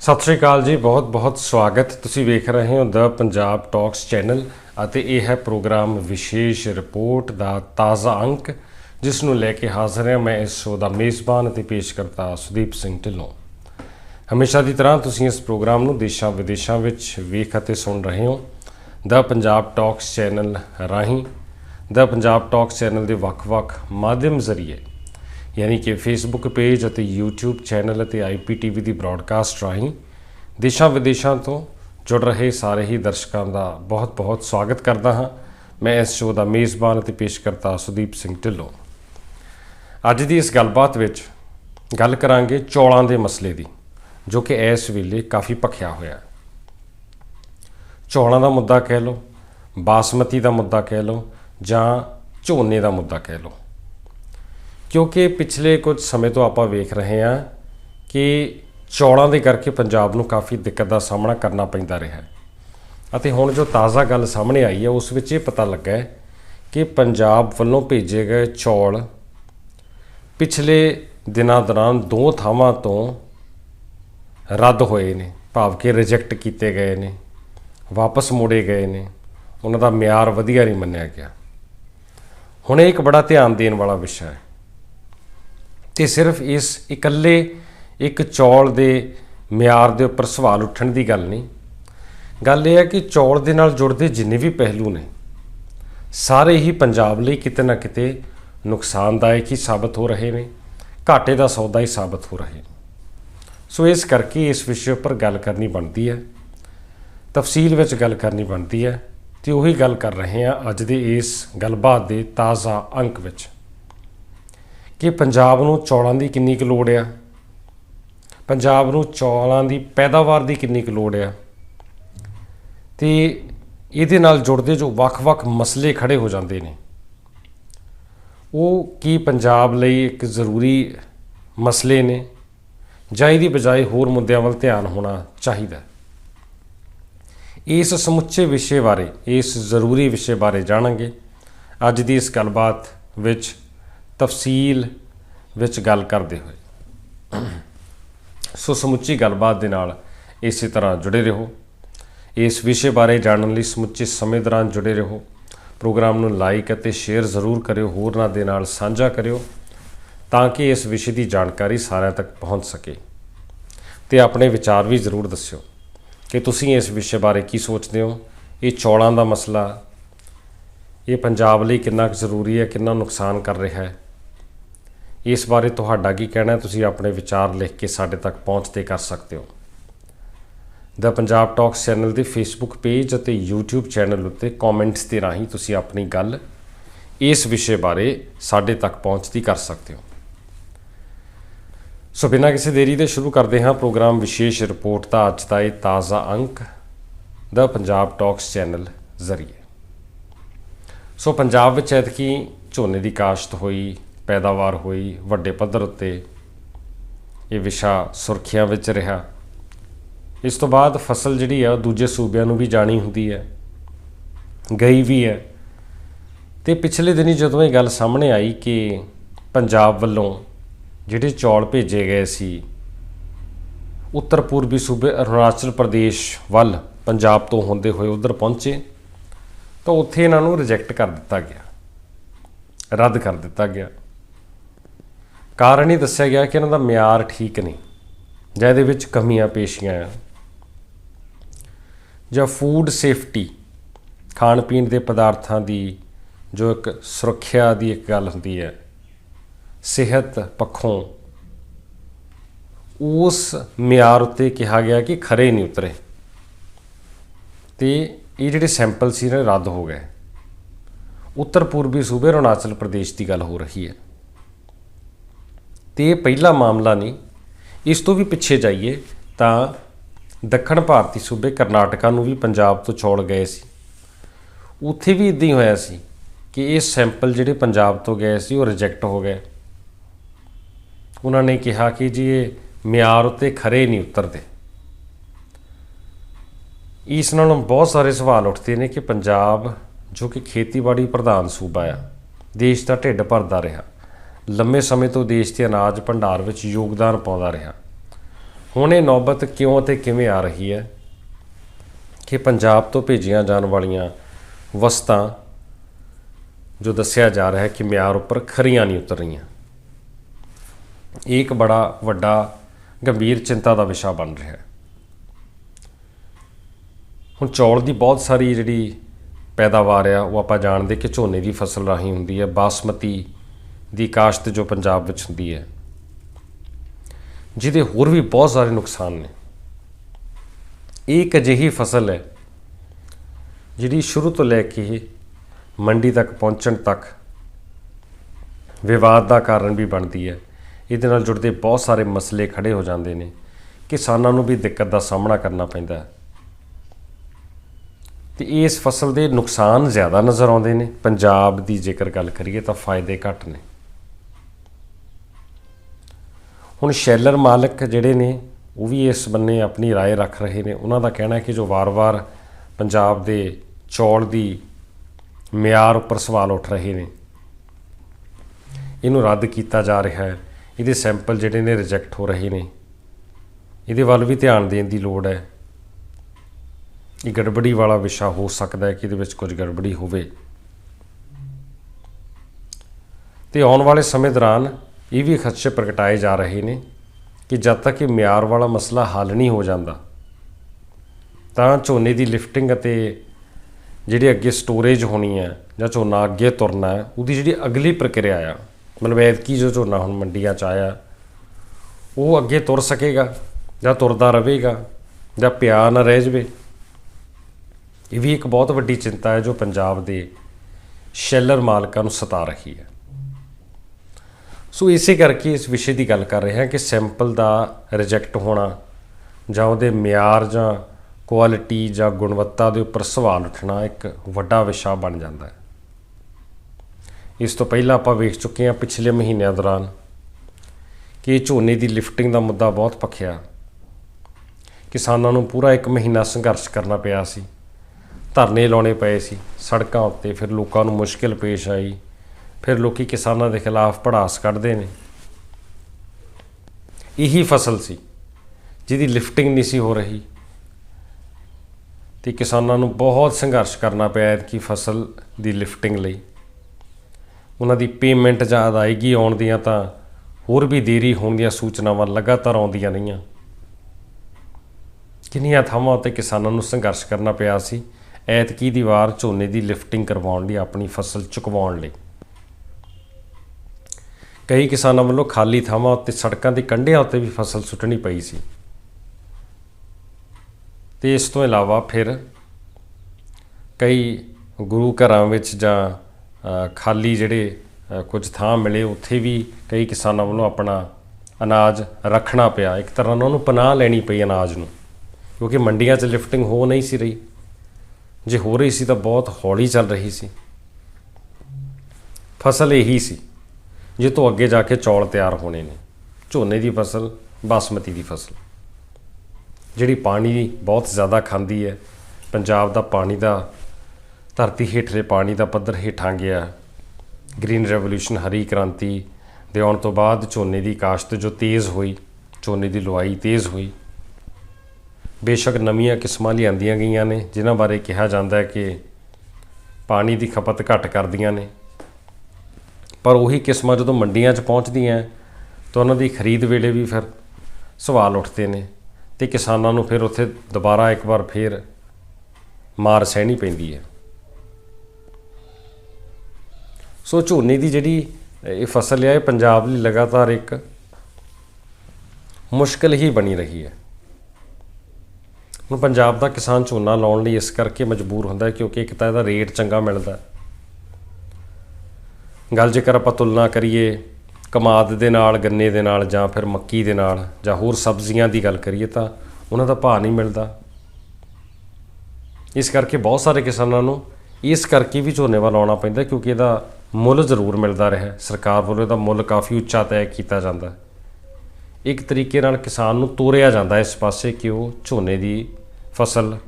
ਸਤਿ ਸ਼੍ਰੀ ਅਕਾਲ ਜੀ, ਬਹੁਤ ਬਹੁਤ ਸਵਾਗਤ। ਤੁਸੀਂ ਵੇਖ ਰਹੇ ਹੋ ਦ ਪੰਜਾਬ ਟਾਕਸ ਚੈਨਲ ਅਤੇ ਇਹ ਹੈ ਪ੍ਰੋਗਰਾਮ ਵਿਸ਼ੇਸ਼ ਰਿਪੋਰਟ ਦਾ ਤਾਜ਼ਾ ਅੰਕ, ਜਿਸ ਨੂੰ ਲੈ ਕੇ ਹਾਜ਼ਰ ਹਾਂ ਮੈਂ ਇਸ ਸ਼ੋਅ ਦਾ ਮੇਜ਼ਬਾਨ ਅਤੇ ਪੇਸ਼ਕਰਤਾ ਸੁਦੀਪ ਸਿੰਘ ਢਿੱਲੋਂ। ਹਮੇਸ਼ਾ ਦੀ ਤਰ੍ਹਾਂ ਤੁਸੀਂ ਇਸ ਪ੍ਰੋਗਰਾਮ ਨੂੰ ਦੇਸ਼ਾਂ ਵਿਦੇਸ਼ਾਂ ਵਿੱਚ ਵੇਖ ਅਤੇ ਸੁਣ ਰਹੇ ਹੋ। ਦ ਪੰਜਾਬ ਟਾਕਸ ਚੈਨਲ ਰਾਹੀਂ ਦ ਪੰਜਾਬ ਟਾਕਸ ਚੈਨਲ ਦੇ ਵੱਖ-ਵੱਖ ਮਾਧਿਅਮ ਜ਼ਰੀਏ ਯਾਨੀ ਕਿ ਫੇਸਬੁੱਕ ਪੇਜ ਅਤੇ YouTube ਚੈਨਲ ਅਤੇ IPTV ਦੀ ਬ੍ਰਾਡਕਾਸਟ ਰਾਹੀਂ ਦੇਸ਼ਾਂ ਵਿਦੇਸ਼ਾਂ ਤੋਂ ਜੁੜ ਰਹੇ ਸਾਰੇ ਹੀ ਦਰਸ਼ਕਾਂ ਦਾ ਬਹੁਤ-ਬਹੁਤ ਸਵਾਗਤ ਕਰਦਾ ਹਾਂ। ਮੈਂ ਇਸ ਸ਼ੋਅ ਦਾ ਮੇਜ਼ਬਾਨ ਅਤੇ ਪੇਸ਼ਕਰਤਾ ਸੁਦੀਪ ਸਿੰਘ ਢਿੱਲੋਂ। ਅੱਜ ਦੀ ਇਸ ਗੱਲਬਾਤ ਵਿੱਚ ਗੱਲ ਕਰਾਂਗੇ ਚੌਲਾਂ ਦੇ ਮਸਲੇ ਦੀ, ਜੋ ਕਿ ਇਸ ਵੇਲੇ ਕਾਫੀ ਭਖਿਆ ਹੋਇਆ ਹੈ। ਚੌਲਾਂ ਦਾ ਮੁੱਦਾ ਕਹਿ ਲਓ, ਬਾਸਮਤੀ ਦਾ ਮੁੱਦਾ ਕਹਿ ਲਓ ਜਾਂ ਝੋਨੇ ਦਾ ਮੁੱਦਾ ਕਹਿ ਲਓ। ਕਿਉਂਕਿ ਪਿਛਲੇ ਕੁਝ ਸਮੇਂ ਤੋਂ ਆਪਾਂ ਵੇਖ ਰਹੇ ਹਾਂ ਕਿ ਚੌਲਾਂ ਦੇ ਕਰਕੇ ਪੰਜਾਬ ਨੂੰ ਕਾਫੀ ਦਿੱਕਤ ਦਾ ਸਾਹਮਣਾ ਕਰਨਾ ਪੈਂਦਾ ਰਿਹਾ ਹੈ। ਅਤੇ ਹੁਣ ਜੋ ਤਾਜ਼ਾ ਗੱਲ ਸਾਹਮਣੇ ਆਈ ਹੈ, ਉਸ ਵਿੱਚ ਇਹ ਪਤਾ ਲੱਗਾ ਹੈ ਕਿ ਪੰਜਾਬ ਵੱਲੋਂ ਭੇਜੇ ਗਏ ਚੌਲ ਪਿਛਲੇ ਦਿਨਾਂ ਦੌਰਾਨ ਦੋ ਥਾਵਾਂ ਤੋਂ ਰੱਦ ਹੋਏ ਨੇ, ਭਾਵ ਕਿ ਰਿਜੈਕਟ ਕੀਤੇ ਗਏ ਨੇ, ਵਾਪਸ ਮੋੜੇ ਗਏ ਨੇ। ਉਹਨਾਂ ਦਾ ਮਿਆਰ ਵਧੀਆ ਨਹੀਂ ਮੰਨਿਆ ਗਿਆ। ਹੁਣ ਇਹ ਇੱਕ ਬੜਾ ਧਿਆਨ ਦੇਣ ਵਾਲਾ ਵਿਸ਼ਾ ਹੈ। ਤੇ ਸਿਰਫ ਇਸ ਇਕੱਲੇ ਇੱਕ ਚੌਲ ਦੇ ਮਿਆਰ ਦੇ ਉੱਪਰ ਸਵਾਲ ਉੱਠਣ ਦੀ ਗੱਲ ਨਹੀਂ। ਗੱਲ ਇਹ ਹੈ ਕਿ ਚੌਲ ਦੇ ਨਾਲ ਜੁੜਦੇ ਜਿੰਨੇ ਵੀ ਪਹਿਲੂ ਨੇ, ਸਾਰੇ ਹੀ ਪੰਜਾਬ ਲਈ ਕਿਤੇ ਨਾ ਕਿਤੇ ਨੁਕਸਾਨਦਾਇਕ ਹੀ ਸਾਬਤ ਹੋ ਰਹੇ ਨੇ, ਘਾਟੇ ਦਾ ਸੌਦਾ ਹੀ ਸਾਬਤ ਹੋ ਰਹੇ ਨੇ। ਸੋ ਇਸ ਕਰਕੇ ਇਸ ਵਿਸ਼ੇ ਉੱਪਰ ਗੱਲ ਕਰਨੀ ਬਣਦੀ ਹੈ, ਤਫਸੀਲ ਵਿੱਚ ਗੱਲ ਕਰਨੀ ਬਣਦੀ ਹੈ ਤੇ ਉਹੀ ਗੱਲ ਕਰ ਰਹੇ ਹਾਂ ਅੱਜ ਦੇ ਇਸ ਗੱਲਬਾਤ ਦੇ ਤਾਜ਼ਾ ਅੰਕ ਵਿੱਚ। ਕਿ ਪੰਜਾਬ ਨੂੰ ਚੌਲਾਂ ਦੀ ਕਿੰਨੀ ਕੁ ਲੋੜ ਆ? ਪੰਜਾਬ ਨੂੰ ਚੌਲਾਂ ਦੀ ਪੈਦਾਵਾਰ ਦੀ ਕਿੰਨੀ ਕੁ ਲੋੜ ਆ? ਤੇ ਇਹਦੇ ਨਾਲ ਜੁੜਦੇ ਜੋ ਵੱਖ-ਵੱਖ ਮਸਲੇ ਖੜੇ ਹੋ ਜਾਂਦੇ ਨੇ। ਉਹ ਕੀ ਪੰਜਾਬ ਲਈ ਇੱਕ ਜ਼ਰੂਰੀ ਮਸਲੇ ਨੇ? ਜਾਂ ਇਹਦੀ ਬਜਾਏ ਹੋਰ ਮੁੱਦਿਆਂ ਵੱਲ ਧਿਆਨ ਹੋਣਾ ਚਾਹੀਦਾ ਇਸ ਸਮੁੱਚੇ ਵਿਸ਼ੇ ਬਾਰੇ, ਇਸ ਜ਼ਰੂਰੀ ਵਿਸ਼ੇ ਬਾਰੇ ਜਾਣਾਂਗੇ। ਅੱਜ ਦੀ ਇਸ ਗੱਲਬਾਤ ਵਿੱਚ ਤਫਸੀਲ ਵਿੱਚ ਗੱਲ ਕਰਦੇ ਹੋਏ। ਸੋ ਸਮੁੱਚੀ ਗੱਲਬਾਤ ਦੇ ਨਾਲ ਇਸੇ ਤਰ੍ਹਾਂ ਜੁੜੇ ਰਹੋ। ਇਸ ਵਿਸ਼ੇ ਬਾਰੇ ਜਾਣਨ ਲਈ ਸਮੁੱਚੇ ਸਮੇਂ ਦੌਰਾਨ ਜੁੜੇ ਰਹੋ। ਪ੍ਰੋਗਰਾਮ ਨੂੰ ਲਾਈਕ ਅਤੇ ਸ਼ੇਅਰ ਜ਼ਰੂਰ ਕਰਿਓ, ਹੋਰਨਾਂ ਦੇ ਨਾਲ ਸਾਂਝਾ ਕਰਿਓ, ਤਾਂ ਕਿ ਇਸ ਵਿਸ਼ੇ ਦੀ ਜਾਣਕਾਰੀ ਸਾਰਿਆਂ ਤੱਕ ਪਹੁੰਚ ਸਕੇ। ਤੇ ਆਪਣੇ ਵਿਚਾਰ ਵੀ ਜ਼ਰੂਰ ਦੱਸਿਓ ਕਿ ਤੁਸੀਂ ਇਸ ਵਿਸ਼ੇ ਬਾਰੇ ਕੀ ਸੋਚਦੇ ਹੋ। ਇਹ ਚੌਲਾਂ ਦਾ ਮਸਲਾ, ਇਹ ਪੰਜਾਬ ਲਈ ਕਿੰਨਾ ਕੁ ਜ਼ਰੂਰੀ ਹੈ, ਕਿੰਨਾ ਨੁਕਸਾਨ ਕਰ ਰਿਹਾ ਹੈ। ਇਸ ਬਾਰੇ ਤੁਹਾਡਾ ਕੀ ਕਹਿਣਾ ਹੈ? ਤੁਸੀਂ ਆਪਣੇ ਵਿਚਾਰ ਲਿਖ ਕੇ ਸਾਡੇ ਤੱਕ ਪਹੁੰਚਦੇ ਕਰ ਸਕਦੇ ਹੋ। ਦਾ ਪੰਜਾਬ ਟਾਕਸ ਚੈਨਲ ਦੇ ਫੇਸਬੁੱਕ ਪੇਜ ਅਤੇ YouTube ਚੈਨਲ ਉੱਤੇ ਕਮੈਂਟਸ ਦੇ ਰਾਹੀਂ ਤੁਸੀਂ ਆਪਣੀ ਗੱਲ ਇਸ ਵਿਸ਼ੇ ਬਾਰੇ ਸਾਡੇ ਤੱਕ ਪਹੁੰਚਦੀ ਕਰ ਸਕਦੇ ਹੋ। ਸੋ ਬਿਨਾਂ ਕਿਸੇ ਦੇਰੀ ਦੇ ਸ਼ੁਰੂ ਕਰਦੇ ਹਾਂ ਪ੍ਰੋਗਰਾਮ ਵਿਸ਼ੇਸ਼ ਰਿਪੋਰਟ ਦਾ ਅੱਜ ਦਾ ਇਹ ਤਾਜ਼ਾ ਅੰਕ ਦਾ ਪੰਜਾਬ ਟਾਕਸ ਚੈਨਲ ਜ਼ਰੀਏ। ਸੋ ਪੰਜਾਬ ਵਿੱਚ ਐਤਕੀ ਝੋਨੇ ਦੀ ਕਾਸ਼ਤ ਹੋਈ ਪੈਦਾਵਾਰ ਹੋਈ ਵੱਡੇ ਪੱਧਰ ਉੱਤੇ। ਇਹ ਵਿਸ਼ਾ ਸੁਰਖੀਆਂ ਵਿੱਚ ਰਿਹਾ। ਇਸ ਤੋਂ ਬਾਅਦ ਫਸਲ ਜਿਹੜੀ ਆ, ਉਹ ਦੂਜੇ ਸੂਬਿਆਂ ਨੂੰ ਵੀ ਜਾਣੀ ਹੁੰਦੀ ਹੈ। ਗਈ ਵੀ ਹੈ। ਤੇ ਪਿਛਲੇ ਦਿਨੀ ਜਦੋਂ ਇਹ ਗੱਲ ਸਾਹਮਣੇ ਆਈ ਕਿ ਪੰਜਾਬ ਵੱਲੋਂ ਜਿਹੜੇ ਚੌਲ ਭੇਜੇ ਗਏ ਸੀ ਉੱਤਰ ਪੂਰਬੀ ਸੂਬੇ, ਅਰੁਣਾਚਲ ਪ੍ਰਦੇਸ਼ ਵੱਲ ਪੰਜਾਬ ਤੋਂ ਹੁੰਦੇ ਹੋਏ ਉਧਰ ਪਹੁੰਚੇ, ਤਾਂ ਉੱਥੇ ਇਹਨਾਂ ਨੂੰ ਰਿਜੈਕਟ ਕਰ ਦਿੱਤਾ ਗਿਆ। ਰੱਦ ਕਰ ਦਿੱਤਾ ਗਿਆ। ਕਾਰਨ ਇਹ ਦੱਸਿਆ ਗਿਆ ਕਿ ਇਹਨਾਂ ਦਾ ਮਿਆਰ ਠੀਕ ਨਹੀਂ ਜਾਂ ਇਹਦੇ ਵਿੱਚ ਕਮੀਆਂ ਪੇਸ਼ੀਆਂ ਆ। ਜਾਂ ਫੂਡ ਸੇਫਟੀ ਖਾਣ ਪੀਣ ਦੇ ਪਦਾਰਥਾਂ ਦੀ ਜੋ ਇੱਕ ਸੁਰੱਖਿਆ ਦੀ ਇੱਕ ਗੱਲ ਹੁੰਦੀ ਹੈ, ਸਿਹਤ ਪੱਖੋਂ ਉਸ ਮਿਆਰ ਉੱਤੇ ਕਿਹਾ ਗਿਆ ਕਿ ਖਰੇ ਨਹੀਂ ਉਤਰੇ। ਤੇ ਇਹ ਜਿਹੜੇ ਸੈਂਪਲ ਸੀ ਨੇ, ਰੱਦ ਹੋ ਗਏ। ਉੱਤਰ ਪੂਰਬੀ ਸੂਬੇ ਅਰੁਣਾਚਲ ਪ੍ਰਦੇਸ਼ ਦੀ ਗੱਲ ਹੋ ਰਹੀ ਹੈ। ਤੇ ਇਹ ਪਹਿਲਾ ਮਾਮਲਾ ਨਹੀਂ। ਇਸ ਤੋਂ ਵੀ ਪਿੱਛੇ ਜਾਈਏ ਤਾਂ ਦੱਖਣ ਭਾਰਤੀ ਸੂਬੇ ਕਰਨਾਟਕਾ ਨੂੰ ਵੀ ਪੰਜਾਬ ਤੋਂ ਛੋੜ ਗਏ ਸੀ। ਉੱਥੇ ਵੀ ਇਦਾਂ ਹੀ ਹੋਇਆ ਸੀ ਕਿ ਇਹ ਸੈਂਪਲ ਜਿਹੜੇ ਪੰਜਾਬ ਤੋਂ ਗਏ ਸੀ ਉਹ ਰਿਜੈਕਟ ਹੋ ਗਏ। ਉਹਨਾਂ ਨੇ ਕਿਹਾ ਕਿ ਜੀ ਇਹ ਮਿਆਰ ਉੱਤੇ ਖਰੇ ਨਹੀਂ ਉਤਰਦੇ। ਇਸ ਨਾਲ ਬਹੁਤ ਸਾਰੇ ਸਵਾਲ ਉੱਠਦੇ ਨੇ ਕਿ ਪੰਜਾਬ, ਜੋ ਕਿ ਖੇਤੀਬਾੜੀ ਪ੍ਰਧਾਨ ਸੂਬਾ ਆ, ਦੇਸ਼ ਦਾ ਢਿੱਡ ਭਰਦਾ ਰਿਹਾ। ਲੰਮੇ ਸਮੇਂ ਤੋਂ ਦੇਸ਼ ਦੇ ਅਨਾਜ ਭੰਡਾਰ ਵਿੱਚ ਯੋਗਦਾਨ ਪਾਉਂਦਾ ਰਿਹਾ। ਹੁਣ ਇਹ ਨੌਬਤ ਕਿਉਂ ਅਤੇ ਕਿਵੇਂ ਆ ਰਹੀ ਹੈ? ਕਿ ਪੰਜਾਬ ਤੋਂ ਭੇਜੀਆਂ ਜਾਣ ਵਾਲੀਆਂ ਵਸਤਾਂ, ਜੋ ਦੱਸਿਆ ਜਾ ਰਿਹਾ ਹੈ ਕਿ ਮਿਆਰ ਉੱਪਰ ਖਰੀਆਂ ਨਹੀਂ ਉਤਰ ਰਹੀਆਂ। ਇਹ ਇੱਕ ਬੜਾ ਵੱਡਾ ਗੰਭੀਰ ਚਿੰਤਾ ਦਾ ਵਿਸ਼ਾ ਬਣ ਰਿਹਾ ਹੈ। ਹੁਣ ਚੌਲ ਦੀ ਬਹੁਤ ਸਾਰੀ ਜਿਹੜੀ ਪੈਦਾਵਾਰ ਆ, ਉਹ ਆਪਾਂ ਜਾਣਦੇ ਕਿ ਝੋਨੇ ਦੀ ਫਸਲ ਰਾਹੀਂ ਹੁੰਦੀ ਹੈ। ਬਾਸਮਤੀ ਦੀ ਕਾਸ਼ਤ ਜੋ ਪੰਜਾਬ ਵਿੱਚ ਹੁੰਦੀ ਹੈ, ਜਿਹਦੇ ਹੋਰ ਵੀ ਬਹੁਤ ਸਾਰੇ ਨੁਕਸਾਨ ਨੇ। ਇਹ ਇੱਕ ਅਜਿਹੀ ਫਸਲ ਹੈ ਜਿਹੜੀ ਸ਼ੁਰੂ ਤੋਂ ਲੈ ਕੇ ਮੰਡੀ ਤੱਕ ਪਹੁੰਚਣ ਤੱਕ ਵਿਵਾਦ ਦਾ ਕਾਰਨ ਵੀ ਬਣਦੀ ਹੈ। ਇਹਦੇ ਨਾਲ ਜੁੜਦੇ ਬਹੁਤ ਸਾਰੇ ਮਸਲੇ ਖੜੇ ਹੋ ਜਾਂਦੇ ਨੇ। ਕਿਸਾਨਾਂ ਨੂੰ ਵੀ ਦਿੱਕਤ ਦਾ ਸਾਹਮਣਾ ਕਰਨਾ ਪੈਂਦਾ ਹੈ। ਤੇ ਇਸ ਫਸਲ ਦੇ ਨੁਕਸਾਨ ਜ਼ਿਆਦਾ ਨਜ਼ਰ ਆਉਂਦੇ ਨੇ। ਪੰਜਾਬ ਦੀ ਜੇਕਰ ਗੱਲ ਕਰੀਏ ਤਾਂ ਫਾਇਦੇ ਘੱਟ ਨੇ। ਹੁਣ ਸ਼ੈਲਰ ਮਾਲਕ ਜਿਹੜੇ ਨੇ ਉਹ ਵੀ ਇਸ ਬੰਨੇ ਆਪਣੀ رائے ਰੱਖ ਰਹੇ ਨੇ ਉਹਨਾਂ ਦਾ ਕਹਿਣਾ ਹੈ ਕਿ ਜੋ ਵਾਰ-ਵਾਰ ਪੰਜਾਬ ਦੇ ਚੌਲ ਦੀ ਮਿਆਰ ਉੱਪਰ ਸਵਾਲ ਉੱਠ ਰਹੇ ਨੇ ਇਹਨੂੰ ਰੱਦ ਕੀਤਾ ਜਾ ਰਿਹਾ ਹੈ ਇਹਦੇ ਸੈਂਪਲ ਜਿਹੜੇ ਨੇ ਰਿਜੈਕਟ ਹੋ ਰਹੇ ਨੇ ਇਹਦੇ ਵੱਲ ਵੀ ਧਿਆਨ ਦੇਣ ਦੀ ਲੋੜ ਹੈ ਇਹ ਗੜਬੜੀ ਵਾਲਾ ਵਿਸ਼ਾ ਹੋ ਸਕਦਾ ਹੈ ਕਿ ਇਹਦੇ ਵਿੱਚ ਕੁਝ ਗੜਬੜੀ ਹੋਵੇ ਤੇ ਆਉਣ ਵਾਲੇ ਸਮੇਂ ਦੌਰਾਨ ਇਹ ਵੀ ਖਦਸ਼ੇ ਪ੍ਰਗਟਾਏ ਜਾ ਰਹੇ ਨੇ ਕਿ ਜਦ ਤੱਕ ਇਹ ਮਿਆਰ ਵਾਲਾ ਮਸਲਾ ਹੱਲ ਨਹੀਂ ਹੋ ਜਾਂਦਾ, ਤਾਂ ਝੋਨੇ ਦੀ ਲਿਫਟਿੰਗ ਅਤੇ ਜਿਹੜੀ ਅੱਗੇ ਸਟੋਰੇਜ ਹੋਣੀ ਹੈ ਜਾਂ ਝੋਨਾ ਅੱਗੇ ਤੁਰਨਾ ਹੈ, ਉਹਦੀ ਜਿਹੜੀ ਅਗਲੀ ਪ੍ਰਕਿਰਿਆ ਆ, ਮਤਲਬ ਐਤਕੀ ਜੋ ਝੋਨਾ ਹੁਣ ਮੰਡੀਆਂ 'ਚ ਆਇਆ, ਉਹ ਅੱਗੇ ਤੁਰ ਸਕੇਗਾ ਜਾਂ ਤੁਰਦਾ ਰਹੇਗਾ ਜਾਂ ਪਿਆ ਨਾ ਰਹਿ ਜਵੇ। ਇਹ ਵੀ ਇੱਕ ਬਹੁਤ ਵੱਡੀ ਚਿੰਤਾ ਹੈ ਜੋ ਪੰਜਾਬ ਦੇ ਸ਼ੈਲਰ ਮਾਲਕਾਂ ਨੂੰ ਸਤਾ ਰਹੀ ਹੈ। ਸੋ ਇਸੇ ਕਰਕੇ ਇਸ ਵਿਸ਼ੇ ਦੀ ਗੱਲ ਕਰ ਰਹੇ ਹਾਂ ਕਿ ਸੈਂਪਲ ਦਾ ਰਿਜੈਕਟ ਹੋਣਾ ਜਾਂ ਉਹਦੇ ਮਿਆਰ ਜਾਂ ਕੁਆਲਿਟੀ ਜਾਂ ਗੁਣਵੱਤਾ ਦੇ ਉੱਪਰ ਸਵਾਲ ਉੱਠਣਾ ਇੱਕ ਵੱਡਾ ਵਿਸ਼ਾ ਬਣ ਜਾਂਦਾ ਹੈ। ਇਸ ਤੋਂ ਪਹਿਲਾਂ ਆਪਾਂ ਵੇਖ ਚੁੱਕੇ ਹਾਂ ਪਿਛਲੇ ਮਹੀਨਿਆਂ ਦੌਰਾਨ ਕਿ ਝੋਨੇ ਦੀ ਲਿਫਟਿੰਗ ਦਾ ਮੁੱਦਾ ਬਹੁਤ ਪੱਖਿਆ ਕਿਸਾਨਾਂ ਨੂੰ ਪੂਰਾ ਇੱਕ ਮਹੀਨਾ ਸੰਘਰਸ਼ ਕਰਨਾ ਪਿਆ ਸੀ। ਧਰਨੇ ਲਾਉਣੇ ਪਏ ਸੀ। ਸੜਕਾਂ ਉੱਤੇ ਫਿਰ ਲੋਕਾਂ ਨੂੰ ਮੁਸ਼ਕਿਲ ਪੇਸ਼ ਆਈ। ਫਿਰ ਲੋਕੀ ਕਿਸਾਨਾਂ ਦੇ ਖਿਲਾਫ ਪੜਾਸ ਕੱਢਦੇ ਨੇ। ਇਹੀ ਫਸਲ ਸੀ, ਜਿਹਦੀ ਲਿਫਟਿੰਗ ਨਹੀਂ ਸੀ ਹੋ ਰਹੀ। ਤੇ ਕਿਸਾਨਾਂ ਨੂੰ ਬਹੁਤ ਸੰਘਰਸ਼ ਕਰਨਾ ਪਿਆ ਕਿ ਫਸਲ ਦੀ ਲਿਫਟਿੰਗ ਲਈ। ਉਹਨਾਂ ਦੀ ਪੇਮੈਂਟ ਜਾਂ ਅਦਾਇਗੀ ਆਉਣ ਦੀਆਂ ਤਾਂ ਹੋਰ ਵੀ ਦੇਰੀ ਹੋਣ ਦੀਆਂ ਸੂਚਨਾਵਾਂ ਲਗਾਤਾਰ ਆਉਂਦੀਆਂ ਰਹੀਆਂ। ਕਿੰਨੀਆਂ ਥਾਵਾਂ ਉੱਤੇ ਕਿਸਾਨਾਂ ਨੂੰ ਸੰਘਰਸ਼ ਕਰਨਾ ਪਿਆ ਸੀ, ਐਤਕੀ ਦੀ ਵਾਰ ਝੋਨੇ ਦੀ ਲਿਫਟਿੰਗ ਕਰਵਾਉਣ ਲਈ, ਆਪਣੀ ਫਸਲ ਚੁਕਵਾਉਣ ਲਈ। ਕਈ ਕਿਸਾਨਾਂ ਵੱਲੋਂ ਖਾਲੀ ਥਾਵਾਂ ਉੱਤੇ ਸੜਕਾਂ ਦੇ ਕੰਢਿਆਂ ਉੱਤੇ ਵੀ ਫਸਲ ਸੁੱਟਣੀ ਪਈ ਸੀ। ਤੇ ਇਸ ਤੋਂ ਇਲਾਵਾ ਫਿਰ ਕਈ ਗੁਰੂ ਘਰਾਂ ਵਿੱਚ ਜਾਂ ਖਾਲੀ ਜਿਹੜੇ ਕੁਝ ਥਾਂ ਮਿਲੇ, ਉੱਥੇ ਵੀ ਕਈ ਕਿਸਾਨਾਂ ਵੱਲੋਂ ਆਪਣਾ ਅਨਾਜ ਰੱਖਣਾ ਪਿਆ। ਇੱਕ ਤਰ੍ਹਾਂ ਨਾਲ ਉਹਨੂੰ ਪਨਾਹ ਲੈਣੀ ਪਈ ਅਨਾਜ ਨੂੰ, ਕਿਉਂਕਿ ਮੰਡੀਆਂ 'ਚ ਲਿਫਟਿੰਗ ਹੋ ਨਹੀਂ ਸੀ ਰਹੀ। ਜੇ ਹੋ ਰਹੀ ਸੀ ਤਾਂ ਬਹੁਤ ਹੌਲੀ ਚੱਲ ਰਹੀ ਸੀ। ਫਸਲ ਇਹੀ ਸੀ। ਜਿਸ ਤੋਂ ਅੱਗੇ ਜਾ ਕੇ ਚੌਲ ਤਿਆਰ ਹੋਣੇ ਨੇ, ਝੋਨੇ ਦੀ ਫਸਲ, ਬਾਸਮਤੀ ਦੀ ਫਸਲ। ਜਿਹੜੀ ਪਾਣੀ ਬਹੁਤ ਜ਼ਿਆਦਾ ਖਾਂਦੀ ਹੈ, ਪੰਜਾਬ ਦਾ ਪਾਣੀ ਦਾ, ਧਰਤੀ ਹੇਠਲੇ ਪਾਣੀ ਦਾ ਪੱਧਰ ਹੇਠਾਂ ਗਿਆ, ਗ੍ਰੀਨ ਰੈਵੋਲੂਸ਼ਨ, ਹਰੀ ਕ੍ਰਾਂਤੀ ਦੇ ਆਉਣ ਤੋਂ ਬਾਅਦ ਝੋਨੇ ਦੀ ਕਾਸ਼ਤ ਜੋ ਤੇਜ਼ ਹੋਈ, ਝੋਨੇ ਦੀ ਲੁਆਈ ਤੇਜ਼ ਹੋਈ। ਬੇਸ਼ੱਕ ਨਵੀਆਂ ਕਿਸਮਾਂ ਲਿਆਂਦੀਆਂ ਗਈਆਂ ਨੇ, ਜਿਨ੍ਹਾਂ ਬਾਰੇ ਕਿਹਾ ਜਾਂਦਾ ਹੈ ਕਿ ਪਾਣੀ ਦੀ ਖਪਤ ਘੱਟ ਕਰਦੀਆਂ ਨੇ। ਪਰ ਉਹੀ ਕਿਸਮਾਂ ਜਦੋਂ ਮੰਡੀਆਂ 'ਚ ਪਹੁੰਚਦੀਆਂ ਤਾਂ ਉਹਨਾਂ ਦੀ ਖਰੀਦ ਵੇਲੇ ਵੀ ਫਿਰ ਸਵਾਲ ਉੱਠਦੇ ਨੇ ਤੇ ਕਿਸਾਨਾਂ ਨੂੰ ਫਿਰ ਉੱਥੇ ਦੁਬਾਰਾ ਇੱਕ ਵਾਰ ਫਿਰ ਮਾਰ ਸਹਿਣੀ ਪੈਂਦੀ ਹੈ। ਸੋ ਝੋਨੇ ਦੀ ਜਿਹੜੀ ਇਹ ਫਸਲ ਹੈ, ਇਹ ਪੰਜਾਬ ਲਈ ਲਗਾਤਾਰ ਇੱਕ ਮੁਸ਼ਕਲ ਹੀ ਬਣੀ ਰਹੀ ਹੈ। ਹੁਣ ਪੰਜਾਬ ਦਾ ਕਿਸਾਨ ਝੋਨਾ ਲਾਉਣ ਲਈ ਇਸ ਕਰਕੇ ਮਜਬੂਰ ਹੁੰਦਾ ਕਿਉਂਕਿ ਇੱਕ ਤਾਂ ਇਹਦਾ ਰੇਟ ਚੰਗਾ ਮਿਲਦਾ ਗੱਲ ਜੇਕਰ ਆਪਾਂ ਤੁਲਨਾ ਕਰੀਏ ਕਮਾਦ ਦੇ ਨਾਲ, ਗੰਨੇ ਦੇ ਨਾਲ ਜਾਂ ਫਿਰ ਮੱਕੀ ਦੇ ਨਾਲ ਜਾਂ ਹੋਰ ਸਬਜ਼ੀਆਂ ਦੀ ਗੱਲ ਕਰੀਏ ਤਾਂ ਉਹਨਾਂ ਦਾ ਭਾਅ ਨਹੀਂ ਮਿਲਦਾ। ਇਸ ਕਰਕੇ ਬਹੁਤ ਸਾਰੇ ਕਿਸਾਨਾਂ ਨੂੰ ਇਸ ਕਰਕੇ ਵੀ ਝੋਨੇ ਵੱਲ ਆਉਣਾ ਪੈਂਦਾ ਕਿਉਂਕਿ ਇਹਦਾ ਮੁੱਲ ਜ਼ਰੂਰ ਮਿਲਦਾ ਰਿਹਾ। ਸਰਕਾਰ ਵੱਲੋਂ ਇਹਦਾ ਮੁੱਲ ਕਾਫੀ ਉੱਚਾ ਤੈਅ ਕੀਤਾ ਜਾਂਦਾ। ਇੱਕ ਤਰੀਕੇ ਨਾਲ ਕਿਸਾਨ ਨੂੰ ਤੋਰਿਆ ਜਾਂਦਾ ਇਸ ਪਾਸੇ ਕਿ ਉਹ ਝੋਨੇ ਦੀ ਫਸਲ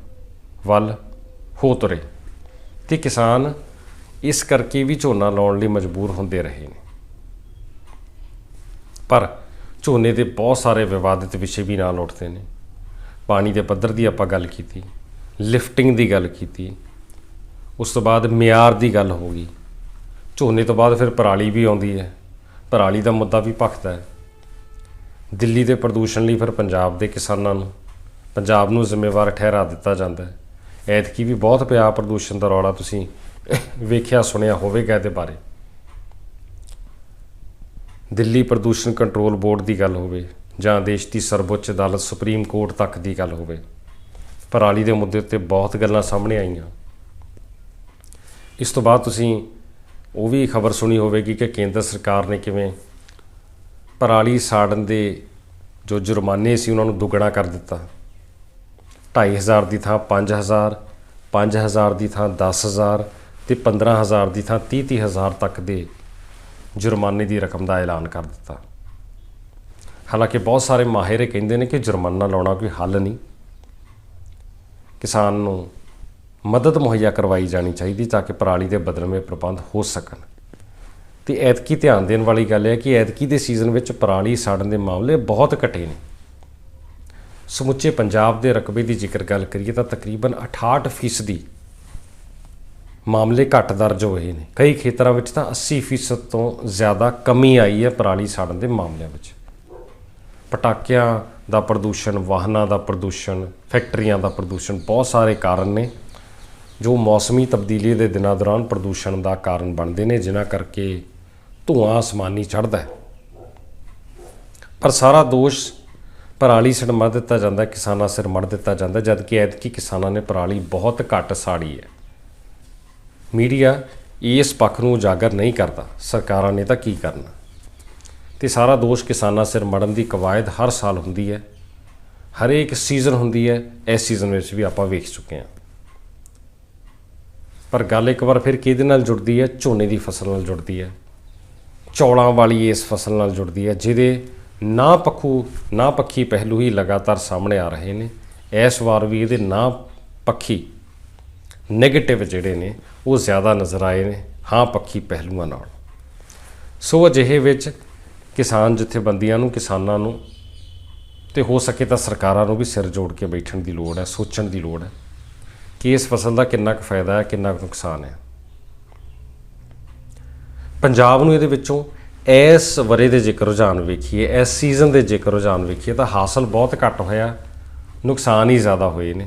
ਵੱਲ ਹੋ ਤੁਰੇ। ਤੇ ਕਿਸਾਨ ਇਸ ਕਰਕੇ ਵੀ ਝੋਨਾ ਲਾਉਣ ਲਈ ਮਜਬੂਰ ਹੁੰਦੇ ਰਹੇ ਨੇ। ਪਰ ਝੋਨੇ ਦੇ ਬਹੁਤ ਸਾਰੇ ਵਿਵਾਦਿਤ ਵਿਸ਼ੇ ਵੀ ਨਾਲ ਉੱਠਦੇ ਨੇ। ਪਾਣੀ ਦੇ ਪੱਧਰ ਦੀ ਆਪਾਂ ਗੱਲ ਕੀਤੀ, ਲਿਫਟਿੰਗ ਦੀ ਗੱਲ ਕੀਤੀ, ਉਸ ਤੋਂ ਬਾਅਦ ਮਿਆਰ ਦੀ ਗੱਲ ਹੋ ਗਈ। ਝੋਨੇ ਤੋਂ ਬਾਅਦ ਫਿਰ ਪਰਾਲੀ ਵੀ ਆਉਂਦੀ ਹੈ। ਪਰਾਲੀ ਦਾ ਮੁੱਦਾ ਵੀ ਭਖਦਾ ਹੈ। ਦਿੱਲੀ ਦੇ ਪ੍ਰਦੂਸ਼ਣ ਲਈ ਫਿਰ ਪੰਜਾਬ ਦੇ ਕਿਸਾਨਾਂ ਨੂੰ, ਪੰਜਾਬ ਨੂੰ ਜ਼ਿੰਮੇਵਾਰ ਠਹਿਰਾ ਦਿੱਤਾ ਜਾਂਦਾ ਹੈ। ਐਤਕੀ ਵੀ ਬਹੁਤ ਪਿਆ ਪ੍ਰਦੂਸ਼ਣ ਦਾ ਰੌਲਾ ਤੁਸੀਂ ਵੇਖਿਆ, ਸੁਣਿਆ ਹੋਵੇਗਾ ਇਹਦੇ ਬਾਰੇ। ਦਿੱਲੀ ਪ੍ਰਦੂਸ਼ਣ ਕੰਟਰੋਲ ਬੋਰਡ ਦੀ ਗੱਲ ਹੋਵੇ ਜਾਂ ਦੇਸ਼ ਦੀ ਸਰਵਉੱਚ ਅਦਾਲਤ ਸੁਪਰੀਮ ਕੋਰਟ ਤੱਕ ਦੀ ਗੱਲ ਹੋਵੇ, ਪਰਾਲੀ ਦੇ ਮੁੱਦੇ ਉੱਤੇ ਬਹੁਤ ਗੱਲਾਂ ਸਾਹਮਣੇ ਆਈਆਂ। ਇਸ ਤੋਂ ਬਾਅਦ ਤੁਸੀਂ ਉਹ ਵੀ ਖਬਰ ਸੁਣੀ ਹੋਵੇਗੀ ਕਿ ਕੇਂਦਰ ਸਰਕਾਰ ਨੇ ਕਿਵੇਂ ਪਰਾਲੀ ਸਾੜਨ ਦੇ ਜੋ ਜੁਰਮਾਨੇ ਸੀ ਉਹਨਾਂ ਨੂੰ ਦੁੱਗਣਾ ਕਰ ਦਿੱਤਾ। 2500 ਦੀ ਥਾਂ 5000 5000 ਦੀ ਥਾਂ 10000 ਤੇ 15000 ਦੀ ਥਾਂ 30 ਹਜ਼ਾਰ ਤੱਕ ਦੇ ਜੁਰਮਾਨੇ ਦੀ ਰਕਮ ਦਾ ਐਲਾਨ ਕਰ ਦਿੱਤਾ। ਹਾਲਾਂਕਿ ਬਹੁਤ ਸਾਰੇ ਮਾਹਿਰ ਕਹਿੰਦੇ ਨੇ ਕਿ ਜੁਰਮਾਨਾ ਲਾਉਣਾ ਕੋਈ ਹੱਲ ਨਹੀਂ। ਕਿਸਾਨ ਨੂੰ ਮਦਦ ਮੁਹੱਈਆ ਕਰਵਾਈ ਜਾਣੀ ਚਾਹੀਦੀ ਤਾਂ ਕਿ ਪਰਾਲੀ ਦੇ ਬਦਲਵੇਂ ਪ੍ਰਬੰਧ ਹੋ ਸਕਣ। ਤੇ ਐਤਕੀ ਧਿਆਨ ਦੇਣ ਵਾਲੀ ਗੱਲ ਹੈ ਕਿ ਐਤਕੀ ਦੇ ਸੀਜ਼ਨ ਵਿੱਚ ਪਰਾਲੀ ਸਾੜਨ ਦੇ ਮਾਮਲੇ ਬਹੁਤ ਘਟੇ ਨੇ। ਸਮੁੱਚੇ ਪੰਜਾਬ ਦੇ ਰਕਬੇ ਦੀ ਜ਼ਿਕਰ ਗੱਲ ਕਰੀਏ ਤਾਂ ਤਕਰੀਬਨ 68% ਫੀਸਦੀ ਮਾਮਲੇ ਘੱਟ ਦਰਜ ਹੋਏ ਨੇ। ਕਈ ਖੇਤਰਾਂ ਵਿੱਚ ਤਾਂ 80% ਤੋਂ ਜ਼ਿਆਦਾ ਕਮੀ ਆਈ ਹੈ ਪਰਾਲੀ ਸਾੜਨ ਦੇ ਮਾਮਲਿਆਂ ਵਿੱਚ। ਪਟਾਕਿਆਂ ਦਾ ਪ੍ਰਦੂਸ਼ਣ, ਵਾਹਨਾਂ ਦਾ ਪ੍ਰਦੂਸ਼ਣ, ਫੈਕਟਰੀਆਂ ਦਾ ਪ੍ਰਦੂਸ਼ਣ ਬਹੁਤ ਸਾਰੇ ਕਾਰਨ ਨੇ, ਜੋ ਮੌਸਮੀ ਤਬਦੀਲੀ ਦੇ ਦਿਨਾਂ ਦੌਰਾਨ ਪ੍ਰਦੂਸ਼ਣ ਦਾ ਕਾਰਨ ਬਣਦੇ ਨੇ, ਜਿਨ੍ਹਾਂ ਕਰਕੇ ਧੂਆਂ ਅਸਮਾਨੀ ਚੜ੍ਹਦਾ ਹੈ। ਪਰ ਸਾਰਾ ਦੋਸ਼ ਪਰਾਲੀ ਸਿਰ ਮੜ ਦਿੱਤਾ ਜਾਂਦਾ ਕਿਸਾਨਾਂ ਸਿਰ ਮੜ ਦਿੱਤਾ ਜਾਂਦਾ ਜਦਕਿ ਜਦ ਐਤਕੀ ਕਿਸਾਨਾਂ ਨੇ ਪਰਾਲੀ ਬਹੁਤ ਘੱਟ ਸਾੜੀ ਹੈ। ਮੀਡੀਆ ਇਸ ਪੱਖ ਨੂੰ ਉਜਾਗਰ ਨਹੀਂ ਕਰਦਾ। ਸਰਕਾਰਾਂ ਨੇ ਤਾਂ ਕੀ ਕਰਨਾ? ਤੇ ਸਾਰਾ ਦੋਸ਼ ਕਿਸਾਨਾਂ ਸਿਰ ਮੜਨ ਦੀ ਕਵਾਇਦ ਹਰ ਸਾਲ ਹੁੰਦੀ ਹੈ। ਹਰੇਕ ਸੀਜ਼ਨ ਹੁੰਦੀ ਹੈ। ਇਸ ਸੀਜ਼ਨ ਵਿੱਚ ਵੀ ਆਪਾਂ ਵੇਖ ਚੁੱਕੇ ਹਾਂ। ਪਰ ਗੱਲ ਇੱਕ ਵਾਰ ਫਿਰ ਕਿਹਦੇ ਨਾਲ ਜੁੜਦੀ ਹੈ? ਝੋਨੇ ਦੀ ਫਸਲ ਨਾਲ ਜੁੜਦੀ ਹੈ। ਚੌਲਾਂ ਵਾਲੀ ਇਸ ਫਸਲ ਨਾਲ ਜੁੜਦੀ ਹੈ, ਜਿਹਦੇ ਨਾ ਪੱਖੂ, ਨਾ ਪੱਖੀ ਪਹਿਲੂ ਹੀ ਲਗਾਤਾਰ ਸਾਹਮਣੇ ਆ ਰਹੇ ਨੇ। ਇਸ ਵਾਰ ਵੀ ਇਹਦੇ ਨਾ ਪੱਖੀ 네ਗੇਟਿਵ ਜਿਹੜੇ ਨੇ, ਉਹ ਜ਼ਿਆਦਾ ਨਜ਼ਰ ਆਏ ਨੇ, ਹਾਂ ਪੱਖੀ ਪਹਿਲੂਆਂ ਨਾਲ। ਸੋ ਅਜਿਹੇ ਵਿੱਚ ਕਿਸਾਨ ਜਥੇਬੰਦੀਆਂ ਨੂੰ, ਕਿਸਾਨਾਂ ਨੂੰ ਤੇ ਹੋ ਸਕੇ ਤਾਂ ਸਰਕਾਰਾਂ ਨੂੰ ਵੀ ਸਿਰ ਜੋੜ ਕੇ ਬੈਠਣ ਦੀ ਲੋੜ ਹੈ, ਸੋਚਣ ਦੀ ਲੋੜ ਹੈ ਕਿ ਇਸ ਫਸਲ ਦਾ ਕਿੰਨਾ ਕੁ ਫਾਇਦਾ ਹੈ, ਕਿੰਨਾ ਕੁ ਨੁਕਸਾਨ ਹੈ। ਪੰਜਾਬ ਨੂੰ ਇਹਦੇ ਵਿੱਚੋਂ ਇਸ ਵਰੇ ਦੇ ਜੇਕਰ ਰੁਝਾਨ ਵੇਖੀਏ, ਇਸ ਸੀਜ਼ਨ ਦੇ ਜੇਕਰ ਰੁਝਾਨ ਵੇਖੀਏ, ਤਾਂ ਹਾਸਲ ਬਹੁਤ ਘੱਟ ਹੋਇਆ, ਨੁਕਸਾਨ ਹੀ ਜ਼ਿਆਦਾ ਹੋਏ ਨੇ।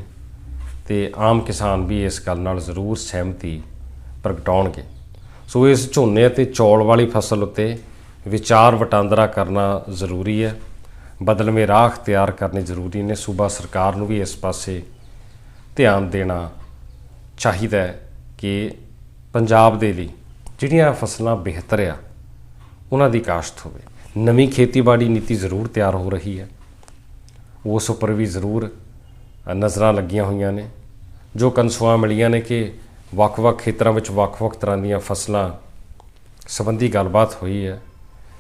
ਤੇ ਆਮ ਕਿਸਾਨ ਵੀ ਇਸ ਗੱਲ ਨਾਲ ਜ਼ਰੂਰ ਸਹਿਮਤੀ ਪ੍ਰਗਟਾਉਣਗੇ। ਸੋ ਇਸ ਝੋਨੇ ਅਤੇ ਚੌਲ ਵਾਲੀ ਫਸਲ ਉੱਤੇ ਵਿਚਾਰ ਵਟਾਂਦਰਾ ਕਰਨਾ ਜ਼ਰੂਰੀ ਹੈ। ਬਦਲਵੇਂ ਰਾਹ ਅਖਤਿਆਰ ਕਰਨੇ ਜ਼ਰੂਰੀ ਨੇ। ਸੂਬਾ ਸਰਕਾਰ ਨੂੰ ਵੀ ਇਸ ਪਾਸੇ ਧਿਆਨ ਦੇਣਾ ਚਾਹੀਦਾ ਹੈ ਕਿ ਪੰਜਾਬ ਦੇ ਲਈ ਜਿਹੜੀਆਂ ਫਸਲਾਂ ਬਿਹਤਰ ਆ, ਉਹਨਾਂ ਦੀ ਕਾਸ਼ਤ ਹੋਵੇ। ਨਵੀਂ ਖੇਤੀਬਾੜੀ ਨੀਤੀ ਜ਼ਰੂਰ ਤਿਆਰ ਹੋ ਰਹੀ ਹੈ। ਉਸ ਉੱਪਰ ਵੀ ਜ਼ਰੂਰ ਨਜ਼ਰਾਂ ਲੱਗੀਆਂ ਹੋਈਆਂ ਨੇ, ਜੋ ਕਨਸੂਆਂ ਮਿਲੀਆਂ ਨੇ ਕਿ ਵੱਖ-ਵੱਖ ਖੇਤਰਾਂ ਵਿੱਚ ਵੱਖ-ਵੱਖ ਤਰ੍ਹਾਂ ਦੀਆਂ ਫਸਲਾਂ ਸੰਬੰਧੀ ਗੱਲਬਾਤ ਹੋਈ ਹੈ।